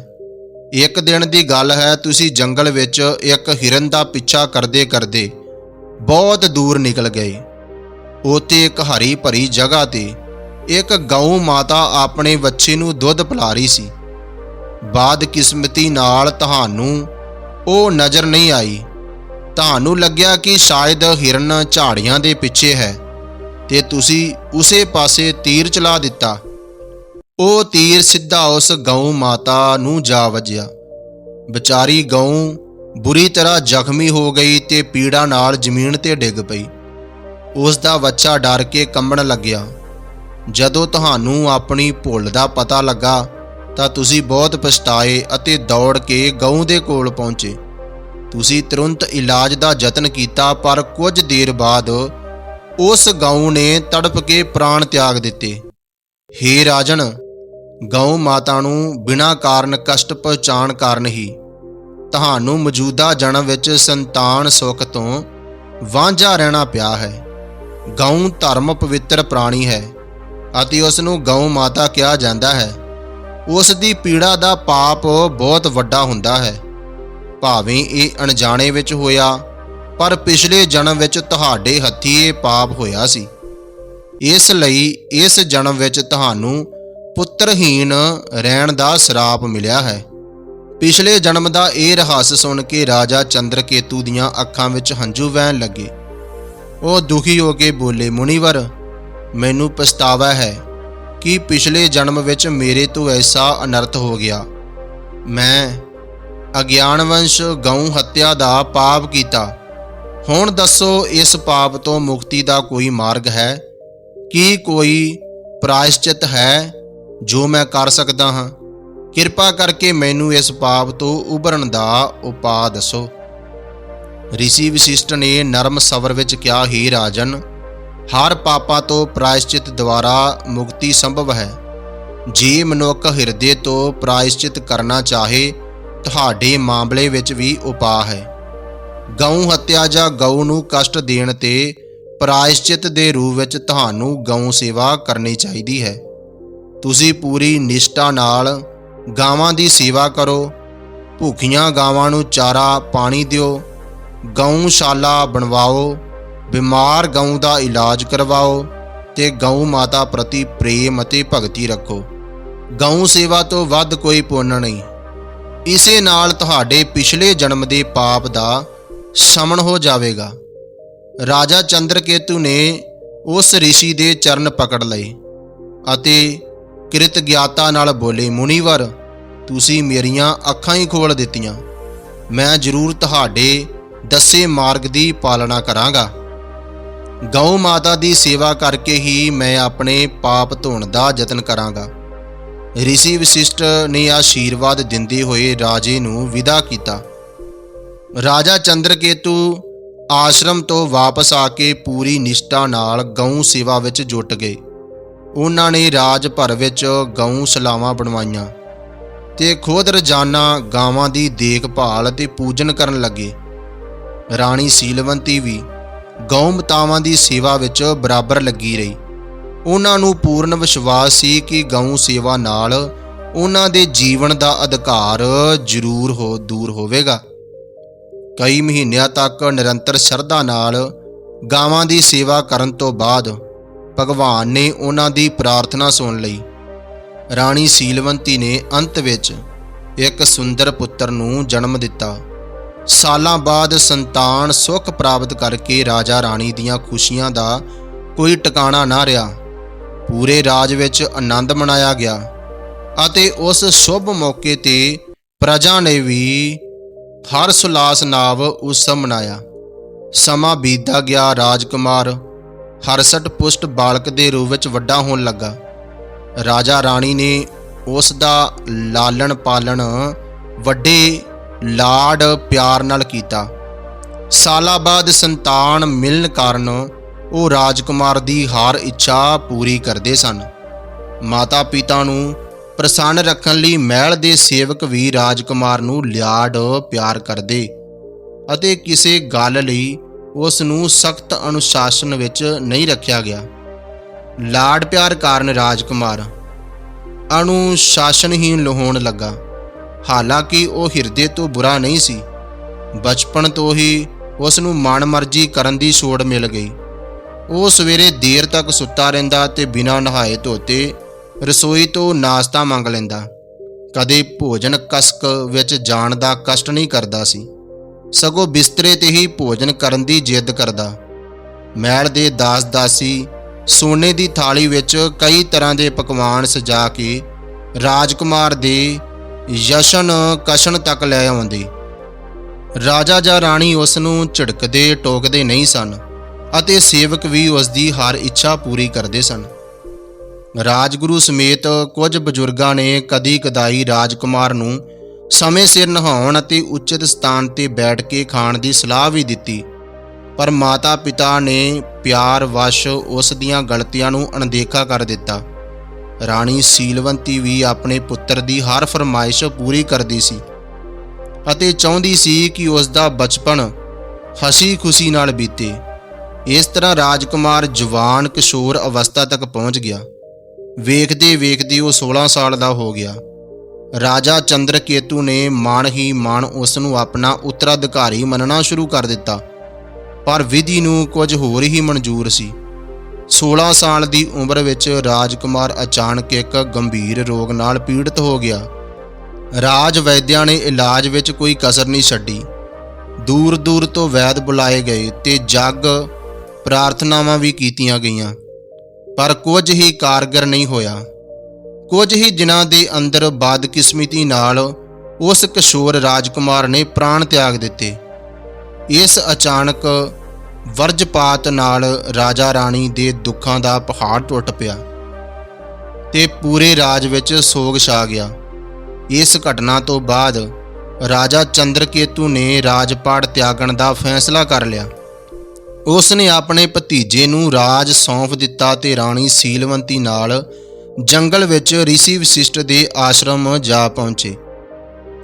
ਇੱਕ ਦਿਨ ਦੀ ਗੱਲ ਹੈ, ਤੁਸੀਂ ਜੰਗਲ ਵਿੱਚ ਇੱਕ ਹਿਰਨ ਦਾ ਪਿੱਛਾ ਕਰਦੇ ਕਰਦੇ ਬਹੁਤ ਦੂਰ ਨਿਕਲ ਗਏ। ਉੱਥੇ ਇੱਕ ਹਰੀ ਭਰੀ ਜਗ੍ਹਾ ਤੇ ਇੱਕ ਗਊ ਮਾਤਾ ਆਪਣੇ ਬੱਚੇ ਨੂੰ ਦੁੱਧ ਪਿਲਾ ਰਹੀ ਸੀ। ਬਾਦ ਕਿਸਮਤੀ ਨਾਲ ਤੁਹਾਨੂੰ ਉਹ ਨਜ਼ਰ ਨਹੀਂ ਆਈ। ਤੁਹਾਨੂੰ ਲੱਗਿਆ ਕਿ ਸ਼ਾਇਦ ਹਿਰਨ ਝਾੜੀਆਂ ਦੇ ਪਿੱਛੇ ਹੈ ਤੇ ਤੁਸੀਂ ਉਸੇ ਪਾਸੇ ਤੀਰ ਚਲਾ ਦਿੱਤਾ। ਉਹ ਤੀਰ ਸਿੱਧਾ ਉਸ ਗਊ ਮਾਤਾ ਨੂੰ ਜਾ ਵੱਜਿਆ। ਵਿਚਾਰੀ ਗਊ ਬੁਰੀ ਤਰ੍ਹਾਂ ਜ਼ਖਮੀ ਹੋ ਗਈ ਤੇ ਪੀੜਾ ਨਾਲ ਜ਼ਮੀਨ ਤੇ ਡਿੱਗ ਪਈ। ਉਸ ਦਾ ਬੱਚਾ ਡਰ ਕੇ ਕੰਬਣ ਲੱਗਿਆ। ਜਦੋਂ ਤੁਹਾਨੂੰ ਆਪਣੀ ਭੁੱਲ ਦਾ ਪਤਾ ਲੱਗਾ, ਤਾਂ ਤੁਸੀਂ ਬਹੁਤ ਪਛਤਾਏ ਅਤੇ ਦੌੜ ਕੇ ਗਊ ਦੇ ਕੋਲ ਪਹੁੰਚੇ। ਤੁਸੀਂ ਤੁਰੰਤ ਇਲਾਜ ਦਾ ਯਤਨ ਕੀਤਾ, ਪਰ ਕੁਝ ਦੇਰ ਬਾਅਦ ਉਸ ਗਊ ਨੇ ਤੜਪ ਕੇ ਪ੍ਰਾਣ ਤਿਆਗ ਦਿੱਤੇ। ਹੇ ਰਾਜਨ ਗਊ ਮਾਤਾ ਨੂੰ ਬਿਨਾਂ ਕਾਰਨ ਕਸ਼ਟ ਪਹੁੰਚਾਉਣ ਕਾਰਨ ਹੀ ਤੁਹਾਨੂੰ ਮੌਜੂਦਾ ਜਨਮ ਵਿੱਚ ਸੰਤਾਨ ਸੁੱਖ ਤੋਂ ਵਾਂਝਾ ਰਹਿਣਾ ਪਿਆ ਹੈ। ਗਊ ਧਰਮ ਪਵਿੱਤਰ ਪ੍ਰਾਣੀ ਹੈ ਅਤੇ ਉਸ ਨੂੰ ਗਊ ਮਾਤਾ ਕਿਹਾ ਜਾਂਦਾ ਹੈ। ਉਸ ਦੀ ਪੀੜਾ ਦਾ ਪਾਪ ਬਹੁਤ ਵੱਡਾ ਹੁੰਦਾ ਹੈ। ਭਾਵੇਂ ਇਹ ਅਣਜਾਣੇ ਵਿੱਚ ਹੋਇਆ, ਪਰ ਪਿਛਲੇ ਜਨਮ ਵਿੱਚ ਤੁਹਾਡੇ ਹੱਥੀ ਇਹ ਪਾਪ ਹੋਇਆ ਸੀ। ਇਸ ਲਈ ਇਸ ਜਨਮ ਵਿੱਚ ਤੁਹਾਨੂੰ ਪੁੱਤਰਹੀਣ ਰਹਿਣ ਦਾ ਸਰਾਪ ਮਿਲਿਆ ਹੈ। ਪਿਛਲੇ ਜਨਮ ਦਾ ਇਹ ਰਹੱਸ ਸੁਣ ਕੇ ਰਾਜਾ ਚੰਦਰਕੇਤੂ ਦੀਆਂ ਅੱਖਾਂ ਵਿੱਚ ਹੰਝੂ ਵਹਿਣ ਲੱਗੇ। ਉਹ ਦੁਖੀ ਹੋ ਕੇ ਬੋਲੇ, ਮੁਨੀਵਰ, ਮੈਨੂੰ ਪਛਤਾਵਾ ਹੈ ਕਿ ਪਿਛਲੇ ਜਨਮ ਵਿੱਚ ਮੇਰੇ ਤੋਂ ਐਸਾ ਅਨਰਥ ਹੋ ਗਿਆ। ਮੈਂ ਅਗਿਆਨਵੰਸ਼ ਗਊ ਹੱਤਿਆ ਦਾ ਪਾਪ ਕੀਤਾ। ਹੁਣ ਦੱਸੋ, ਇਸ ਪਾਪ ਤੋਂ ਮੁਕਤੀ ਦਾ ਕੋਈ ਮਾਰਗ ਹੈ? ਕੀ ਕੋਈ ਪ੍ਰਾਇਸ਼ਚਿਤ ਹੈ? ਜੋ ਮੈਂ ਕਰ ਸਕਦਾ ਹਾਂ। ਕਿਰਪਾ ਕਰਕੇ ਮੈਨੂੰ ਇਸ ਪਾਪ ਤੋਂ ਉਭਰਨ ਦਾ ਉਪਾਅ ਦੱਸੋ। ਰਿਸ਼ੀ ਵਿਸ਼ਿਸ਼ਟ ਨੇ ਨਰਮ ਸਵਰ ਵਿੱਚ ਕਿਹਾ, ਹੀ ਰਾਜਨ, ਹਰ ਪਾਪਾ ਤੋਂ ਪ੍ਰਾਇਸ਼ਚਿਤ ਦੁਆਰਾ ਮੁਕਤੀ ਸੰਭਵ ਹੈ। ਜੇ ਮਨੁੱਖ ਹਿਰਦੇ ਤੋਂ ਪ੍ਰਾਇਸ਼ਚਿਤ ਕਰਨਾ ਚਾਹੇ, ਤੁਹਾਡੇ ਮਾਮਲੇ ਵਿੱਚ ਵੀ ਉਪਾਅ ਹੈ। ਗਊ ਹੱਤਿਆ ਜਾਂ ਗਊ ਨੂੰ ਕਸ਼ਟ ਦੇਣ ਤੇ ਪ੍ਰਾਇਸ਼ਚਿਤ ਦੇ ਰੂਪ ਵਿੱਚ ਤੁਹਾਨੂੰ ਗਊ ਸੇਵਾ ਕਰਨੀ ਚਾਹੀਦੀ ਹੈ। ਤੁਸੀਂ ਪੂਰੀ ਨਿਸ਼ਠਾ ਨਾਲ ਗਾਵਾਂ ਦੀ ਸੇਵਾ ਕਰੋ, ਭੁੱਖੀਆਂ ਗਾਵਾਂ ਨੂੰ ਚਾਰਾ ਪਾਣੀ ਦਿਓ ਗਊਸ਼ਾਲਾ ਬਣਵਾਓ, ਬਿਮਾਰ ਗਊ ਦਾ ਇਲਾਜ ਕਰਵਾਓ ਤੇ ਗਊ ਮਾਤਾ ਪ੍ਰਤੀ ਪ੍ਰੇਮ ਅਤੇ ਭਗਤੀ ਰੱਖੋ। ਗਊ ਸੇਵਾ ਤੋਂ ਵੱਧ ਕੋਈ ਪੁੰਨ ਨਹੀਂ। ਇਸੇ ਨਾਲ ਤੁਹਾਡੇ ਪਿਛਲੇ ਜਨਮ ਦੇ ਪਾਪ ਦਾ ਸ਼ਮਨ ਹੋ ਜਾਵੇਗਾ। ਰਾਜਾ ਚੰਦਰਕੇਤੂ ਨੇ ਉਸ ઋષਿ ਦੇ ਚਰਨ ਪਕੜ ਲਏ ਅਤੇ ਕਿਰਤ ਗਿਆਤਾ ਨਾਲ ਬੋਲੇ, ਮੁਨੀਵਰ, ਤੁਸੀਂ ਮੇਰੀਆਂ ਅੱਖਾਂ ਹੀ ਖੋਲ ਦਿੱਤੀਆਂ। ਮੈਂ ਜ਼ਰੂਰ ਤੁਹਾਡੇ ਦੱਸੇ ਮਾਰਗ ਦੀ ਪਾਲਣਾ ਕਰਾਂਗਾ। ਗਊ ਮਾਤਾ ਦੀ ਸੇਵਾ ਕਰਕੇ ਹੀ ਮੈਂ ਆਪਣੇ ਪਾਪ ਧੋਣ ਦਾ ਯਤਨ ਕਰਾਂਗਾ। ઋષਿ ਵਿਸ਼ਿਸ਼ਟ ਨੇ ਆਸ਼ੀਰਵਾਦ ਦਿੰਦੇ ਹੋਏ ਰਾਜੇ ਨੂੰ ਵਿਦਾ ਕੀਤਾ। ਰਾਜਾ ਚੰਦਰਕੇਤੂ ਆਸ਼ਰਮ ਤੋਂ ਵਾਪਸ ਆ ਕੇ ਪੂਰੀ ਨਿਸ਼ਠਾ ਨਾਲ ਗਊ ਸੇਵਾ ਵਿੱਚ ਜੁਟ ਗਏ। ਉਹਨਾਂ ਨੇ ਰਾਜ ਭਰ ਵਿੱਚ ਗਊ ਸਲਾਵਾਂ ਬਣਵਾਈਆਂ ਤੇ ਖੁਦ ਰੋਜ਼ਾਨਾ ਗਾਵਾਂ ਦੀ ਦੇਖਭਾਲ ਅਤੇ ਪੂਜਨ ਕਰਨ ਲੱਗੇ। ਰਾਣੀ ਸੀਲਵੰਤੀ ਵੀ ਗਊ ਮਾਤਾਵਾਂ ਦੀ ਸੇਵਾ ਵਿੱਚ ਬਰਾਬਰ ਲੱਗੀ ਰਹੀ। ਉਹਨਾਂ ਨੂੰ ਪੂਰਨ ਵਿਸ਼ਵਾਸ ਸੀ ਕਿ ਗਊ ਸੇਵਾ ਨਾਲ ਉਹਨਾਂ ਦੇ ਜੀਵਨ ਦਾ ਅਧਿਕਾਰ ਜ਼ਰੂਰ ਹੋ, ਦੂਰ ਹੋਵੇਗਾ। ਕਈ ਮਹੀਨਿਆਂ ਤੱਕ ਨਿਰੰਤਰ ਸ਼ਰਧਾ ਨਾਲ ਗਾਵਾਂ ਦੀ ਸੇਵਾ ਕਰਨ ਤੋਂ ਬਾਅਦ ਭਗਵਾਨ ਨੇ ਉਹਨਾਂ ਦੀ ਪ੍ਰਾਰਥਨਾ ਸੁਣ ਲਈ। ਰਾਣੀ ਸੀਲਵੰਤੀ ਨੇ ਅੰਤ ਵਿੱਚ ਇੱਕ ਸੁੰਦਰ ਪੁੱਤਰ ਨੂੰ ਜਨਮ ਦਿੱਤਾ। ਸਾਲਾਂ ਬਾਅਦ ਸੰਤਾਨ ਸੁਖ ਪ੍ਰਾਪਤ ਕਰਕੇ ਰਾਜਾ ਰਾਣੀ ਦੀਆਂ ਖੁਸ਼ੀਆਂ ਦਾ ਕੋਈ ਟਿਕਾਣਾ ਨਾ ਰਿਹਾ। ਪੂਰੇ ਰਾਜ ਵਿੱਚ ਆਨੰਦ ਮਨਾਇਆ ਗਿਆ ਅਤੇ ਉਸ ਸ਼ੁਭ ਮੌਕੇ ਤੇ ਪ੍ਰਜਾ ਨੇ ਵੀ ਹਰ ਸੁਲਾਸ ਨਾਵ ਉਤਸਵ ਮਨਾਇਆ। ਸਮਾਂ ਬੀਤਦਾ ਗਿਆ ਰਾਜਕੁਮਾਰ ਹਰਸਟ ਪੁਸ਼ਟ ਬਾਲਕ ਦੇ ਰੂਪ ਵਿੱਚ ਵੱਡਾ ਹੋਣ ਲੱਗਾ। ਰਾਜਾ ਰਾਣੀ ਨੇ ਉਸ ਦਾ ਲਾਲਣ ਪਾਲਣ ਵੱਡੇ ਲਾਡ ਪਿਆਰ ਨਾਲ ਕੀਤਾ। ਸਾਲਾਂ ਬਾਅਦ ਸੰਤਾਨ ਮਿਲਣ ਕਾਰਨ ਉਹ ਰਾਜਕੁਮਾਰ ਦੀ ਹਰ ਇੱਛਾ ਪੂਰੀ ਕਰਦੇ ਸਨ। ਮਾਤਾ ਪਿਤਾ ਨੂੰ ਪ੍ਰਸੰਨ ਰੱਖਣ ਲਈ ਮਹਿਲ ਦੇ ਸੇਵਕ ਵੀ ਰਾਜਕੁਮਾਰ ਨੂੰ ਲਿਆੜ ਪਿਆਰ ਕਰਦੇ ਅਤੇ ਕਿਸੇ ਗੱਲ ਲਈ ਉਸ ਨੂੰ ਸਖਤ ਅਨੁਸ਼ਾਸਨ ਵਿੱਚ ਨਹੀਂ ਰੱਖਿਆ ਗਿਆ। ਲਾਡ ਪਿਆਰ ਕਾਰਨ ਰਾਜਕੁਮਾਰ ਅਨੁਸ਼ਾਸਨਹੀਣ ਹੋਣ ਲੱਗਾ। ਹਾਲਾਂਕਿ ਉਹ ਹਿਰਦੇ ਤੋਂ ਬੁਰਾ ਨਹੀਂ ਸੀ। ਬਚਪਨ ਤੋਂ ਹੀ ਉਸ ਨੂੰ ਮਨਮਰਜ਼ੀ ਕਰਨ ਦੀ ਛੋੜ ਮਿਲ ਗਈ। ਉਹ ਸਵੇਰੇ ਦੇਰ ਤੱਕ ਸੁੱਤਾ ਰਹਿੰਦਾ ਤੇ ਬਿਨਾਂ ਨਹਾਏ ਧੋਤੇ ਰਸੋਈ ਤੋਂ ਨਾਸ਼ਤਾ ਮੰਗ ਲੈਂਦਾ। ਕਦੇ ਭੋਜਨ ਕਸਕ ਵਿੱਚ ਜਾਣ ਦਾ ਕਸ਼ਟ ਨਹੀਂ ਕਰਦਾ ਸੀ। ਸਗੋਂ ਬਿਸਤਰੇ ਤੇ ਹੀ ਭੋਜਨ ਕਰਨ ਦੀ ਜਿੱਦ ਕਰਦਾ। ਮਹਿਲ ਦੇ ਦਾਸ ਦਾਸੀ ਸੋਨੇ ਦੀ ਥਾਲੀ ਵਿੱਚ ਕਈ ਤਰ੍ਹਾਂ ਦੇ ਪਕਵਾਨ ਸਜਾ ਕੇ ਰਾਜਕੁਮਾਰ ਦੇ ਯਸ਼ਨ ਕਸ਼ਨ ਤੱਕ ਲੈ ਆਉਂਦੇ। ਰਾਜਾ ਜਾਂ ਰਾਣੀ ਉਸ ਨੂੰ ਝਿੜਕਦੇ, ਟੋਕਦੇ ਨਹੀਂ ਸਨ ਅਤੇ ਸੇਵਕ ਵੀ ਉਸ ਦੀ ਹਰ ਇੱਛਾ ਪੂਰੀ ਕਰਦੇ ਸਨ। ਰਾਜਗੁਰੂ ਸਮੇਤ ਕੁਝ ਬਜ਼ੁਰਗਾਂ ਨੇ ਕਦੀ ਕਦਾਈ ਰਾਜਕੁਮਾਰ ਨੂੰ ਸਮੇਂ ਸਿਰ ਨਹਾਉਣ ਅਤੇ ਉਚਿਤ ਸਥਾਨ ਤੇ ਬੈਠ ਕੇ ਖਾਣ ਦੀ ਸਲਾਹ ਵੀ ਦਿੱਤੀ। ਪਰ ਮਾਤਾ ਪਿਤਾ ਨੇ ਪਿਆਰ ਵਸ਼ ਉਸ ਦੀਆਂ ਗਲਤੀਆਂ ਨੂੰ ਅਣਦੇਖਾ ਕਰ ਦਿੱਤਾ। ਰਾਣੀ ਸੀਲਵੰਤੀ ਵੀ ਆਪਣੇ ਪੁੱਤਰ ਦੀ ਹਰ ਫਰਮਾਇਸ਼ ਪੂਰੀ ਕਰਦੀ ਸੀ ਅਤੇ ਚਾਹੁੰਦੀ ਸੀ ਕਿ ਉਸ ਦਾ ਬਚਪਨ ਹਸੀ ਖੁਸ਼ੀ ਨਾਲ ਬੀਤੇ। ਇਸ ਤਰ੍ਹਾਂ ਰਾਜਕੁਮਾਰ ਜਵਾਨ ਕਿਸ਼ੋਰ ਅਵਸਥਾ ਤੱਕ ਪਹੁੰਚ ਗਿਆ। ਵੇਖਦੇ ਵੇਖਦੇ ਉਹ 16 ਸਾਲ ਦਾ ਹੋ ਗਿਆ। ਰਾਜਾ ਚੰਦਰਕੇਤੂ ਨੇ ਮਾਣ ਹੀ ਮਾਣ ਉਸ ਨੂੰ ਆਪਣਾ ਉੱਤਰਾਧਿਕਾਰੀ ਮੰਨਣਾ ਸ਼ੁਰੂ ਕਰ ਦਿੱਤਾ। ਪਰ ਵਿਧੀ ਨੂੰ ਕੁਝ ਹੋਰ ਹੀ ਮਨਜ਼ੂਰ ਸੀ। 16 ਸਾਲ ਦੀ ਉਮਰ ਵਿੱਚ ਰਾਜਕੁਮਾਰ ਅਚਾਨਕ ਇੱਕ ਗੰਭੀਰ ਰੋਗ ਨਾਲ ਪੀੜਤ ਹੋ ਗਿਆ। ਰਾਜ ਵੈਦਿਆਂ ਨੇ ਇਲਾਜ ਵਿੱਚ ਕੋਈ ਕਸਰ ਨਹੀਂ ਛੱਡੀ। ਦੂਰ ਦੂਰ ਤੋਂ ਵੈਦ ਬੁਲਾਏ ਗਏ ਤੇ ਜੱਗ ਪ੍ਰਾਰਥਨਾਵਾਂ ਵੀ ਕੀਤੀਆਂ ਗਈਆਂ। ਪਰ ਕੁਝ ਹੀ ਕਾਰਗਰ ਨਹੀਂ ਹੋਇਆ। ਕੁਝ ਹੀ ਦਿਨਾਂ ਦੇ ਅੰਦਰ ਬਾਦਕਿਸਮਤੀ ਨਾਲ ਉਸ ਕਿਸ਼ੋਰ ਰਾਜਕੁਮਾਰ ਨੇ ਪ੍ਰਾਣ ਤਿਆਗ ਦਿੱਤੇ। ਇਸ ਅਚਾਨਕ ਵਰਜਪਾਤ ਨਾਲ ਰਾਜਾ ਰਾਣੀ ਦੇ ਦੁੱਖਾਂ ਦਾ ਪਹਾੜ ਟੁੱਟ ਪਿਆ ਤੇ ਪੂਰੇ ਰਾਜ ਵਿੱਚ ਸੋਗ ਛਾ ਗਿਆ। ਇਸ ਘਟਨਾ ਤੋਂ ਬਾਅਦ ਰਾਜਾ ਚੰਦਰਕੇਤੂ ਨੇ ਰਾਜਪਾਟ ਤਿਆਗਣ ਦਾ ਫੈਸਲਾ ਕਰ ਲਿਆ। ਉਸ ਨੇ ਆਪਣੇ ਭਤੀਜੇ ਨੂੰ ਰਾਜ ਸੌਂਪ ਦਿੱਤਾ ਤੇ ਰਾਣੀ ਸੀਲਵੰਤੀ ਨਾਲ ਜੰਗਲ ਵਿੱਚ ઋષਿ ਵਸਿਸ਼ਟ ਦੇ ਆਸ਼ਰਮ ਜਾ ਪਹੁੰਚੇ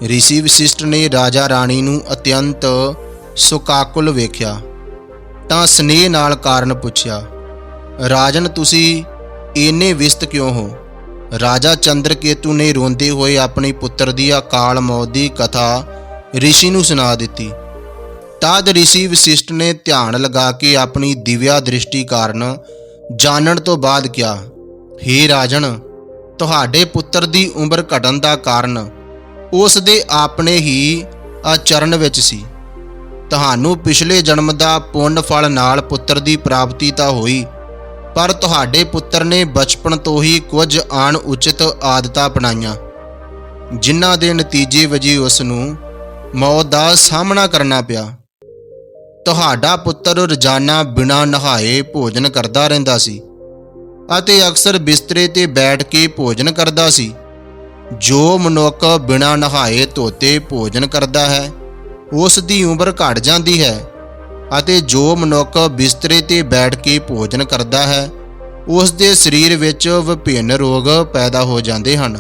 ઋષਿ ਵਸਿਸ਼ਟ ਨੇ ਰਾਜਾ ਰਾਣੀ ਨੂੰ ਅਤਿਅੰਤ ਸੁਕਾਕੁਲ ਵੇਖਿਆ ਤਾਂ ਸਨੇਹ ਨਾਲ ਕਾਰਨ ਪੁੱਛਿਆ ਰਾਜਨ ਤੁਸੀਂ ਇੰਨੇ ਵਿਸਤ ਕਿਉਂ ਹੋ ਰਾਜਾ ਚੰਦਰਕੇਤੂ ਨੇ ਰੋਂਦੇ ਹੋਏ ਆਪਣੇ ਪੁੱਤਰ ਦੀ ਅਕਾਲ ਮੌਤ ਦੀ ਕਥਾ ઋષਿ ਨੂੰ ਸੁਣਾ ਦਿੱਤੀ ਤਦ ઋષਿ ਵਸਿਸ਼ਟ ਨੇ ਧਿਆਨ ਲਗਾ ਕੇ ਆਪਣੀ ਦਿਵਿਆ ਦ੍ਰਿਸ਼ਟੀ ਕਾਰਨ ਜਾਣਨ ਤੋਂ ਬਾਅਦ ਕਿਹਾ हे ਰਾਜਨ ਤੁਹਾਡੇ ਪੁੱਤਰ ਦੀ ਉਮਰ ਘਟਣ ਦਾ ਕਾਰਨ ਉਸ ਦੇ ਆਪਣੇ ਹੀ ਆਚਰਣ ਵਿੱਚ ਸੀ। ਤੁਹਾਨੂੰ ਪਿਛਲੇ ਜਨਮ ਦਾ ਪੁੰਨ ਫਲ ਨਾਲ ਪੁੱਤਰ ਦੀ ਪ੍ਰਾਪਤੀ ਤਾਂ ਹੋਈ, ਪਰ ਤੁਹਾਡੇ ਪੁੱਤਰ ਨੇ ਬਚਪਨ ਤੋਂ ਹੀ ਕੁਝ ਆਣ ਉਚਿਤ ਆਦਤਾਂ ਅਪਣਾਈਆਂ, ਜਿਨ੍ਹਾਂ ਦੇ ਨਤੀਜੇ ਵਜੋਂ ਉਸ ਨੂੰ ਮੌਤ ਦਾ ਸਾਹਮਣਾ ਕਰਨਾ ਪਿਆ। ਤੁਹਾਡਾ ਪੁੱਤਰ ਰੋਜ਼ਾਨਾ ਬਿਨਾਂ ਨਹਾਏ ਭੋਜਨ ਕਰਦਾ ਰਹਿੰਦਾ ਸੀ। ਅਤੇ ਅਕਸਰ ਬਿਸਤਰੇ ਤੇ ਬੈਠ ਕੇ ਭੋਜਨ ਕਰਦਾ ਸੀ। ਜੋ ਮਨੁੱਖ ਬਿਨਾਂ ਨਹਾਏ ਧੋਤੇ ਭੋਜਨ ਕਰਦਾ ਹੈ ਉਸ ਦੀ ਉਮਰ ਘਟ ਜਾਂਦੀ ਹੈ ਅਤੇ ਜੋ ਮਨੁੱਖ ਬਿਸਤਰੇ ਤੇ ਬੈਠ ਕੇ ਭੋਜਨ ਕਰਦਾ ਹੈ ਉਸ ਦੇ ਸਰੀਰ ਵਿੱਚ ਵਿਭਿੰਨ ਰੋਗ ਪੈਦਾ ਹੋ ਜਾਂਦੇ ਹਨ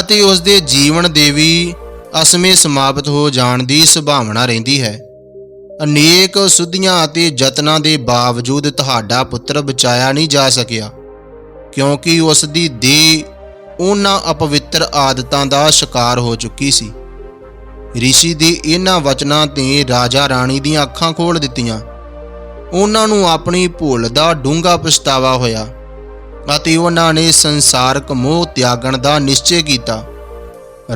ਅਤੇ ਉਸ ਦੇ ਜੀਵਨ ਦੇ ਵੀ ਅਸਮੇ ਸਮਾਪਤ ਹੋ ਜਾਣ ਦੀ ਸੰਭਾਵਨਾ ਰਹਿੰਦੀ ਹੈ। ਅਨੇਕ ਸੁਧੀਆਂ ਅਤੇ ਯਤਨਾਂ ਦੇ ਬਾਵਜੂਦ ਤੁਹਾਡਾ ਪੁੱਤਰ ਬਚਾਇਆ ਨਹੀਂ ਜਾ ਸਕਿਆ, ਕਿਉਂਕਿ ਉਸ ਦੀ ਦੇਹ ਉਹਨਾਂ ਅਪਵਿੱਤਰ ਆਦਤਾਂ ਦਾ ਸ਼ਿਕਾਰ ਹੋ ਚੁੱਕੀ ਸੀ। ਰਿਸ਼ੀ ਦੇ ਇਹਨਾਂ ਵਚਨਾਂ ਤੇ ਰਾਜਾ ਰਾਣੀ ਦੀਆਂ ਅੱਖਾਂ ਖੋਲ ਦਿੱਤੀਆਂ। ਉਹਨਾਂ ਨੂੰ ਆਪਣੀ ਭੁੱਲ ਦਾ ਡੂੰਘਾ ਪਛਤਾਵਾ ਹੋਇਆ ਅਤੇ ਉਹਨਾਂ ਨੇ ਸੰਸਾਰਕ ਮੋਹ ਤਿਆਗਣ ਦਾ ਨਿਸ਼ਚੈ ਕੀਤਾ।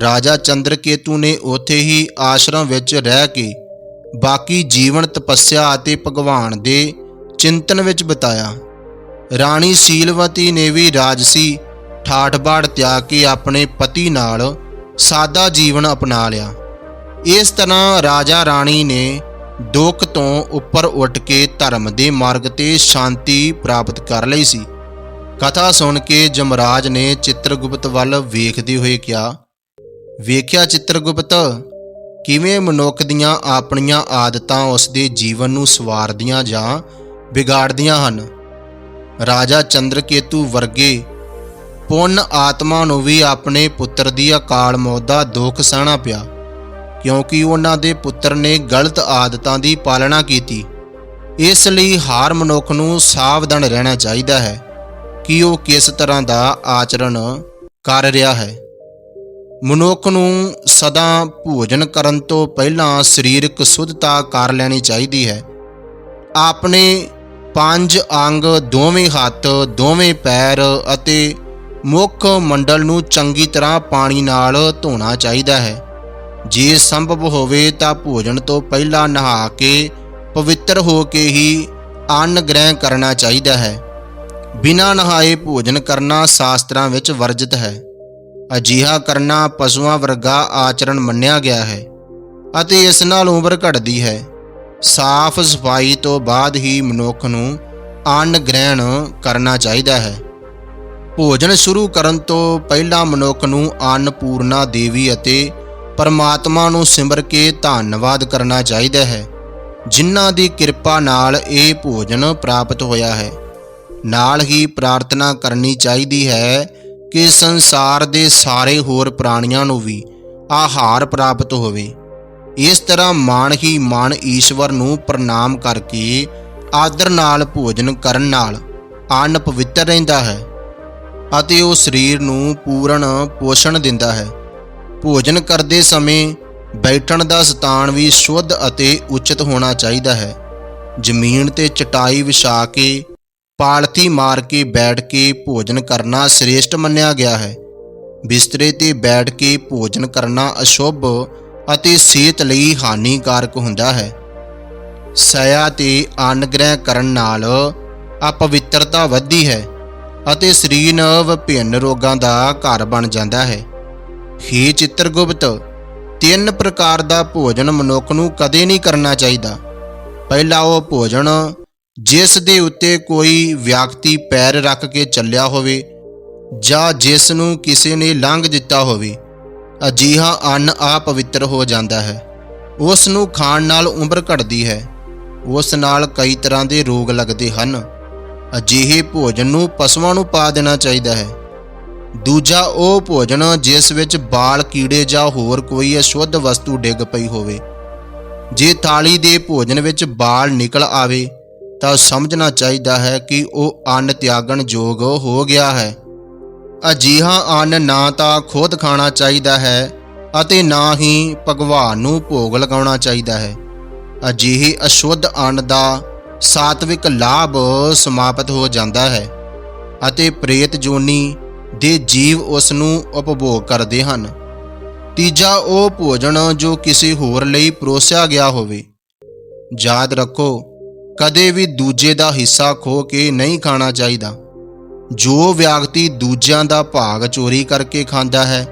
ਰਾਜਾ ਚੰਦਰਕੇਤੂ ਨੇ ਉੱਥੇ ਹੀ ਆਸ਼ਰਮ ਵਿੱਚ ਰਹਿ ਕੇ ਬਾਕੀ ਜੀਵਨ ਤਪੱਸਿਆ ਅਤੇ ਭਗਵਾਨ ਦੇ ਚਿੰਤਨ ਵਿੱਚ ਬਿਤਾਇਆ। ਰਾਣੀ ਸੀਲਵਤੀ ਨੇ ਵੀ ਰਾਜਸੀ ਠਾਠ-ਬਾੜ ਤਿਆਗ ਕੇ ਆਪਣੇ ਪਤੀ ਨਾਲ ਸਾਦਾ ਜੀਵਨ ਅਪਣਾ ਲਿਆ। ਇਸ ਤਰ੍ਹਾਂ ਰਾਜਾ ਰਾਣੀ ਨੇ ਦੁੱਖ ਤੋਂ ਉੱਪਰ ਉੱਠ ਕੇ ਧਰਮ ਦੇ ਮਾਰਗ ਤੇ ਸ਼ਾਂਤੀ ਪ੍ਰਾਪਤ ਕਰ ਲਈ ਸੀ। ਕਥਾ ਸੁਣ ਕੇ ਜਮਰਾਜ ਨੇ ਚਿੱਤਰਗੁਪਤ ਵੱਲ ਵੇਖਦੇ ਹੋਏ ਕਿਹਾ, ਵੇਖਿਆ ਚਿੱਤਰਗੁਪਤ ਕਿਵੇਂ ਮਨੁੱਖ ਦੀਆਂ ਆਪਣੀਆਂ ਆਦਤਾਂ ਉਸ ਦੇ ਜੀਵਨ ਨੂੰ ਸਵਾਰਦੀਆਂ ਜਾਂ ਵਿਗਾੜਦੀਆਂ ਹਨ? ਰਾਜਾ ਚੰਦਰਕੇਤੂ ਵਰਗੇ ਪੁੰਨ ਆਤਮਾ ਨੂੰ ਵੀ ਆਪਣੇ ਪੁੱਤਰ ਦੀ ਅਕਾਲ ਮੌਤ ਦਾ ਦੁੱਖ ਸਹਿਣਾ ਪਿਆ, ਕਿਉਂਕਿ ਉਹਨਾਂ ਦੇ ਪੁੱਤਰ ਨੇ ਗਲਤ ਆਦਤਾਂ ਦੀ ਪਾਲਣਾ ਕੀਤੀ। ਇਸ ਲਈ ਹਰ ਮਨੁੱਖ ਨੂੰ ਸਾਵਧਾਨ ਰਹਿਣਾ ਚਾਹੀਦਾ ਹੈ ਕਿ ਉਹ ਕਿਸ ਤਰ੍ਹਾਂ ਦਾ ਆਚਰਣ ਕਰ ਰਿਹਾ ਹੈ। ਮਨੁੱਖ ਨੂੰ ਸਦਾ ਭੋਜਨ ਕਰਨ ਤੋਂ ਪਹਿਲਾਂ ਸਰੀਰਕ ਸੁੱਧਤਾ ਕਰ ਲੈਣੀ ਚਾਹੀਦੀ ਹੈ। ਆਪਣੇ ਪੰਜ ਅੰਗ ਦੋਵੇਂ ਹੱਥ, ਦੋਵੇਂ ਪੈਰ ਅਤੇ ਮੁੱਖ ਮੰਡਲ ਨੂੰ ਚੰਗੀ ਤਰ੍ਹਾਂ ਪਾਣੀ ਨਾਲ ਧੋਣਾ ਚਾਹੀਦਾ ਹੈ। ਜੇ ਸੰਭਵ ਹੋਵੇ ਤਾਂ ਭੋਜਨ ਤੋਂ ਪਹਿਲਾਂ ਨਹਾ ਕੇ, ਪਵਿੱਤਰ ਹੋ ਕੇ ਹੀ ਅੰਨ ਗ੍ਰਹਿਣ ਕਰਨਾ ਚਾਹੀਦਾ ਹੈ। ਬਿਨਾਂ ਨਹਾਏ ਭੋਜਨ ਕਰਨਾ ਸ਼ਾਸਤਰਾਂ ਵਿੱਚ ਵਰਜਿਤ ਹੈ। ਅਜਿਹਾ ਕਰਨਾ ਪਸ਼ੂਆਂ ਵਰਗਾ ਆਚਰਣ ਮੰਨਿਆ ਗਿਆ ਹੈ ਅਤੇ ਇਸ ਨਾਲ ਉਮਰ ਘਟਦੀ ਹੈ। ਸਾਫ਼ ਸਫ਼ਾਈ ਤੋਂ ਬਾਅਦ ਹੀ ਮਨੁੱਖ ਨੂੰ ਅੰਨ ਗ੍ਰਹਿਣ ਕਰਨਾ ਚਾਹੀਦਾ ਹੈ। ਭੋਜਨ ਸ਼ੁਰੂ ਕਰਨ ਤੋਂ ਪਹਿਲਾਂ ਮਨੁੱਖ ਨੂੰ ਅੰਨਪੂਰਨਾ ਦੇਵੀ ਅਤੇ ਪਰਮਾਤਮਾ ਨੂੰ ਸਿਮਰ ਕੇ ਧੰਨਵਾਦ ਕਰਨਾ ਚਾਹੀਦਾ ਹੈ, ਜਿਨ੍ਹਾਂ ਦੀ ਕਿਰਪਾ ਨਾਲ ਇਹ ਭੋਜਨ ਪ੍ਰਾਪਤ ਹੋਇਆ ਹੈ। ਨਾਲ ਹੀ ਪ੍ਰਾਰਥਨਾ ਕਰਨੀ ਚਾਹੀਦੀ ਹੈ ਕਿ ਸੰਸਾਰ ਦੇ ਸਾਰੇ ਹੋਰ ਪ੍ਰਾਣੀਆਂ ਨੂੰ ਵੀ ਆਹਾਰ ਪ੍ਰਾਪਤ ਹੋਵੇ। ਇਸ ਤਰ੍ਹਾਂ ਮਨ ਹੀ ਮਨ ਈਸ਼ਵਰ ਨੂੰ ਪ੍ਰਣਾਮ ਕਰਕੇ ਆਦਰ ਨਾਲ ਭੋਜਨ ਕਰਨ ਨਾਲ ਅੰਨ ਪਵਿੱਤਰ ਰਹਿੰਦਾ ਹੈ ਅਤੇ ਉਹ ਸਰੀਰ ਨੂੰ ਪੂਰਨ ਪੋਸ਼ਣ ਦਿੰਦਾ ਹੈ। ਭੋਜਨ ਕਰਦੇ ਸਮੇਂ ਬੈਠਣ ਦਾ ਸਥਾਨ ਵੀ ਸ਼ੁੱਧ ਅਤੇ ਉਚਿਤ ਹੋਣਾ ਚਾਹੀਦਾ ਹੈ। ਜ਼ਮੀਨ ਤੇ ਚਟਾਈ ਵਿਛਾ ਕੇ ਪਾਲਥੀ ਮਾਰ ਕੇ ਬੈਠ ਕੇ ਭੋਜਨ ਕਰਨਾ ਸ੍ਰੇਸ਼ਟ ਮੰਨਿਆ ਗਿਆ ਹੈ। ਬਿਸਤਰੇ ਤੇ ਬੈਠ ਕੇ ਭੋਜਨ ਕਰਨਾ ਅਸ਼ੁਭ ਅਤੇ ਸਿਹਤ ਲਈ ਹਾਨੀਕਾਰਕ ਹੁੰਦਾ ਹੈ। ਸਿਆ ਤੇ ਅੰਨ ਕਰਨ ਨਾਲ ਅਪਵਿੱਤਰਤਾ ਵੱਧਦੀ ਹੈ ਅਤੇ ਸਰੀਰ ਨੂੰ ਵਿਭਿੰਨ ਰੋਗਾਂ ਦਾ ਘਰ ਬਣ ਜਾਂਦਾ ਹੈ। ਹੀ ਚਿੱਤਰਗੁਪਤ, ਤਿੰਨ ਪ੍ਰਕਾਰ ਦਾ ਭੋਜਨ ਮਨੁੱਖ ਨੂੰ ਕਦੇ ਨਹੀਂ ਕਰਨਾ ਚਾਹੀਦਾ। ਪਹਿਲਾ ਉਹ ਭੋਜਨ ਜਿਸ ਦੇ ਉੱਤੇ ਕੋਈ ਵਿਅਕਤੀ ਪੈਰ ਰੱਖ ਕੇ ਚੱਲਿਆ ਹੋਵੇ ਜਾਂ ਜਿਸ ਨੂੰ ਕਿਸੇ ਨੇ ਲੰਘ ਦਿੱਤਾ ਹੋਵੇ, ਅਜੀਹਾ ਅੰਨ ਆ ਪਵਿੱਤਰ ਹੋ ਜਾਂਦਾ ਹੈ। ਉਸ ਨੂੰ ਖਾਣ ਨਾਲ ਉਮਰ ਘਟਦੀ ਹੈ। ਉਸ ਨਾਲ ਕਈ ਤਰ੍ਹਾਂ ਦੇ ਰੋਗ ਲੱਗਦੇ ਹਨ। ਅਜਿਹੇ ਭੋਜਨ ਨੂੰ ਪਸ਼ੂਆਂ ਨੂੰ ਪਾ ਦੇਣਾ ਚਾਹੀਦਾ ਹੈ। ਦੂਜਾ ਉਹ ਭੋਜਨ ਜਿਸ ਵਿੱਚ ਬਾਲ, ਕੀੜੇ ਜਾਂ ਹੋਰ ਕੋਈ ਅਸ਼ੁੱਧ ਵਸਤੂ ਡਿੱਗ ਪਈ ਹੋਵੇ। ਜੇ ਥਾਲੀ ਦੇ ਭੋਜਨ ਵਿੱਚ ਬਾਲ ਨਿਕਲ ਆਵੇ ਤਾਂ ਸਮਝਣਾ ਚਾਹੀਦਾ ਹੈ ਕਿ ਉਹ ਅੰਨ ਤਿਆਗਣ ਯੋਗ ਹੋ ਗਿਆ ਹੈ। ਅਜਿਹਾ ਅੰਨ ਨਾ ਤਾਂ ਖੁਦ ਖਾਣਾ ਚਾਹੀਦਾ ਹੈ ਅਤੇ ਨਾ ਹੀ ਭਗਵਾਨ ਨੂੰ ਭੋਗ ਲਗਾਉਣਾ ਚਾਹੀਦਾ ਹੈ। ਅਜਿਹੇ ਅਸ਼ੁੱਧ ਅੰਨ ਦਾ ਸਾਤਵਿਕ ਲਾਭ ਸਮਾਪਤ ਹੋ ਜਾਂਦਾ ਹੈ ਅਤੇ ਪ੍ਰੇਤ ਜੋਨੀ ਦੇ ਜੀਵ ਉਸ ਨੂੰ ਉਪਭੋਗ ਕਰਦੇ ਹਨ। ਤੀਜਾ ਉਹ ਭੋਜਨ ਜੋ ਕਿਸੇ ਹੋਰ ਲਈ ਪਰੋਸਿਆ ਗਿਆ ਹੋਵੇ। ਯਾਦ ਰੱਖੋ ਕਦੇ ਵੀ ਦੂਜੇ ਦਾ ਹਿੱਸਾ ਖੋ ਕੇ ਨਹੀਂ ਖਾਣਾ ਚਾਹੀਦਾ। ਜੋ ਵਿਅਕਤੀ ਦੂਜਿਆਂ ਦਾ ਭਾਗ ਚੋਰੀ ਕਰਕੇ ਖਾਂਦਾ ਹੈ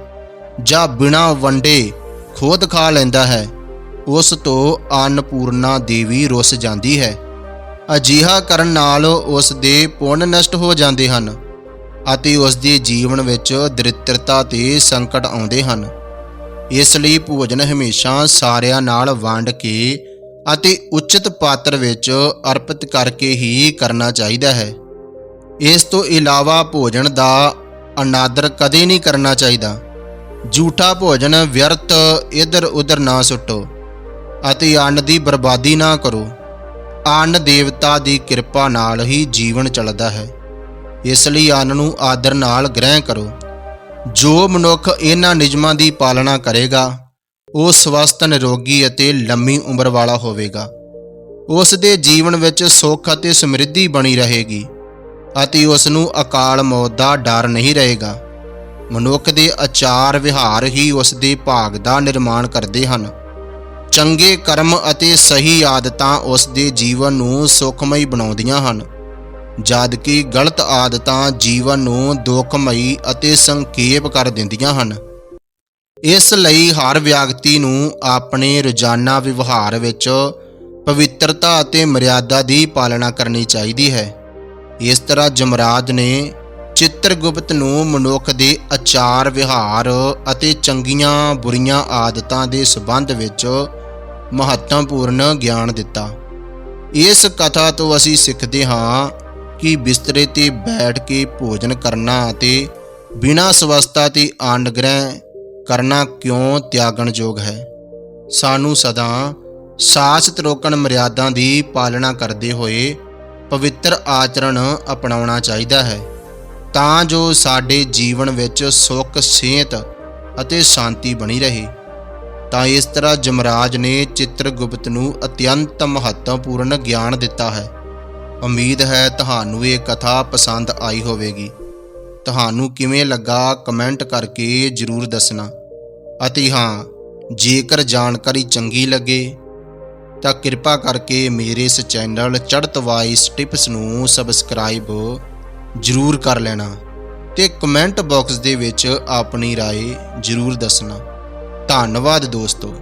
ਜਾਂ ਬਿਨਾਂ ਵੰਡੇ ਖੁਦ ਖਾ ਲੈਂਦਾ ਹੈ, ਉਸ ਤੋਂ ਅੰਨਪੂਰਨਾ ਦੇਵੀ ਰੁੱਸ ਜਾਂਦੀ ਹੈ। ਅਜਿਹਾ ਕਰਨ ਨਾਲ ਉਸ ਦੇ ਪੁੰਨ ਨਸ਼ਟ ਹੋ ਜਾਂਦੇ ਹਨ ਅਤੇ ਉਸ ਦੇ ਜੀਵਨ ਵਿੱਚ ਦਰਿਦਰਤਾ ਤੇ ਸੰਕਟ ਆਉਂਦੇ ਹਨ। ਇਸ ਲਈ ਭੋਜਨ ਹਮੇਸ਼ਾ ਸਾਰਿਆਂ ਨਾਲ ਵੰਡ ਕੇ ਅਤੇ ਉਚਿਤ ਪਾਤਰ ਵਿੱਚ ਅਰਪਿਤ ਕਰਕੇ ਹੀ ਕਰਨਾ ਚਾਹੀਦਾ ਹੈ। ਇਸ ਤੋਂ ਇਲਾਵਾ ਭੋਜਨ ਦਾ ਅਨਾਦਰ ਕਦੇ ਨਹੀਂ ਕਰਨਾ ਚਾਹੀਦਾ। ਝੂਠਾ ਭੋਜਨ ਵਿਅਰਥ ਇਧਰ ਉਧਰ ਨਾ ਸੁੱਟੋ ਅਤੇ ਅੰਨ ਦੀ ਬਰਬਾਦੀ ਨਾ ਕਰੋ। ਅੰਨ ਦੇਵਤਾ ਦੀ ਕਿਰਪਾ ਨਾਲ ਹੀ ਜੀਵਨ ਚੱਲਦਾ ਹੈ। ਇਸ ਲਈ ਅੰਨ ਨੂੰ ਆਦਰ ਨਾਲ ਗ੍ਰਹਿਣ ਕਰੋ। ਜੋ ਮਨੁੱਖ ਇਹਨਾਂ ਨਿਯਮਾਂ ਦੀ ਪਾਲਣਾ ਕਰੇਗਾ ਉਹ ਸਵਸਥ ਨਿਰੋਗੀ ਅਤੇ ਲੰਮੀ ਉਮਰ ਵਾਲਾ ਹੋਵੇਗਾ। ਉਸ ਦੇ ਜੀਵਨ ਵਿੱਚ ਸੁੱਖ ਅਤੇ ਸਮਰਿੱਧੀ ਬਣੀ ਰਹੇਗੀ ਅਤੇ ਉਸ ਨੂੰ ਅਕਾਲ ਮੌਤ ਦਾ ਡਰ ਨਹੀਂ ਰਹੇਗਾ। ਮਨੁੱਖ ਦੇ ਆਚਾਰ ਵਿਹਾਰ ਹੀ ਉਸ ਦੇ ਭਾਗ ਦਾ ਨਿਰਮਾਣ ਕਰਦੇ ਹਨ। ਚੰਗੇ ਕਰਮ ਅਤੇ ਸਹੀ ਆਦਤਾਂ ਉਸ ਦੇ ਜੀਵਨ ਨੂੰ ਸੁਖਮਈ ਬਣਾਉਂਦੀਆਂ ਹਨ। ਜਦਕਿ ਗਲਤ ਆਦਤਾਂ ਜੀਵਨ ਨੂੰ ਦੁੱਖਮਈ ਅਤੇ ਸੰਖੇਪ ਕਰ ਦਿੰਦੀਆਂ ਹਨ। ਇਸ ਲਈ ਹਰ ਵਿਅਕਤੀ ਨੂੰ ਆਪਣੇ ਰੋਜ਼ਾਨਾ ਵਿਵਹਾਰ ਵਿੱਚ ਪਵਿੱਤਰਤਾ ਅਤੇ ਮਰਿਆਦਾ ਦੀ ਪਾਲਣਾ ਕਰਨੀ ਚਾਹੀਦੀ ਹੈ। ਇਸ ਤਰ੍ਹਾਂ ਜਮਰਾਜ ਨੇ ਚਿੱਤਰਗੁਪਤ ਨੂੰ ਮਨੁੱਖ ਦੇ ਆਚਾਰ ਵਿਹਾਰ ਅਤੇ ਚੰਗੀਆਂ ਬੁਰੀਆਂ ਆਦਤਾਂ ਦੇ ਸੰਬੰਧ ਵਿੱਚ ਮਹੱਤਵਪੂਰਨ ਗਿਆਨ ਦਿੱਤਾ। ਇਸ ਕਥਾ ਤੋਂ ਅਸੀਂ ਸਿੱਖਦੇ ਹਾਂ ਕਿ ਬਿਸਤਰੇ ਤੇ ਬੈਠ ਕੇ ਭੋਜਨ ਕਰਨਾ ਅਤੇ ਬਿਨਾਂ ਸਵਸਥਾ ਤੇ ਅੰਨ ਕਰਨਾ ਕਿਉਂ ਤਿਆਗਣਯੋਗ ਹੈ? ਸਾਨੂੰ ਸਦਾ ਸਾਸ ਤਰੋਕਣ ਮਰਿਆਦਾ ਦੀ ਪਾਲਣਾ ਕਰਦੇ ਹੋਏ ਪਵਿੱਤਰ ਆਚਰਣ ਅਪਣਾਉਣਾ ਚਾਹੀਦਾ ਹੈ, ਤਾਂ ਜੋ ਸਾਡੇ ਜੀਵਨ ਵਿੱਚ ਸੁੱਖ, ਸਿਹਤ ਅਤੇ ਸ਼ਾਂਤੀ ਬਣੀ ਰਹੇ। ਤਾਂ ਇਸ ਤਰ੍ਹਾਂ ਜਮਰਾਜ ਨੇ ਚਿੱਤਰਗੁਪਤ ਨੂੰ ਅਤਿਅੰਤ ਮਹੱਤਵਪੂਰਨ ਗਿਆਨ ਦਿੱਤਾ ਹੈ। ਉਮੀਦ ਹੈ ਤੁਹਾਨੂੰ ਇਹ ਕਥਾ ਪਸੰਦ ਆਈ ਹੋਵੇਗੀ। ਤੁਹਾਨੂੰ ਕਿਵੇਂ ਲੱਗਾ ਕਮੈਂਟ ਕਰਕੇ ਜਰੂਰ ਦੱਸਣਾ ਅਤੇ ਹਾਂ ਜੇਕਰ ਜਾਣਕਾਰੀ ਚੰਗੀ ਲੱਗੇ ਤਾਂ ਕਿਰਪਾ ਕਰਕੇ ਮੇਰੇ ਇਸ ਚੈਨਲ ਚੜ੍ਹਤ ਵਾਈਸ ਟਿਪਸ ਨੂੰ ਸਬਸਕ੍ਰਾਈਬ ਜਰੂਰ ਕਰ ਲੈਣਾ ਤੇ ਕਮੈਂਟ ਬਾਕਸ ਦੇ ਵਿੱਚ ਆਪਣੀ رائے ਜਰੂਰ ਦੱਸਣਾ ਧੰਨਵਾਦ ਦੋਸਤੋ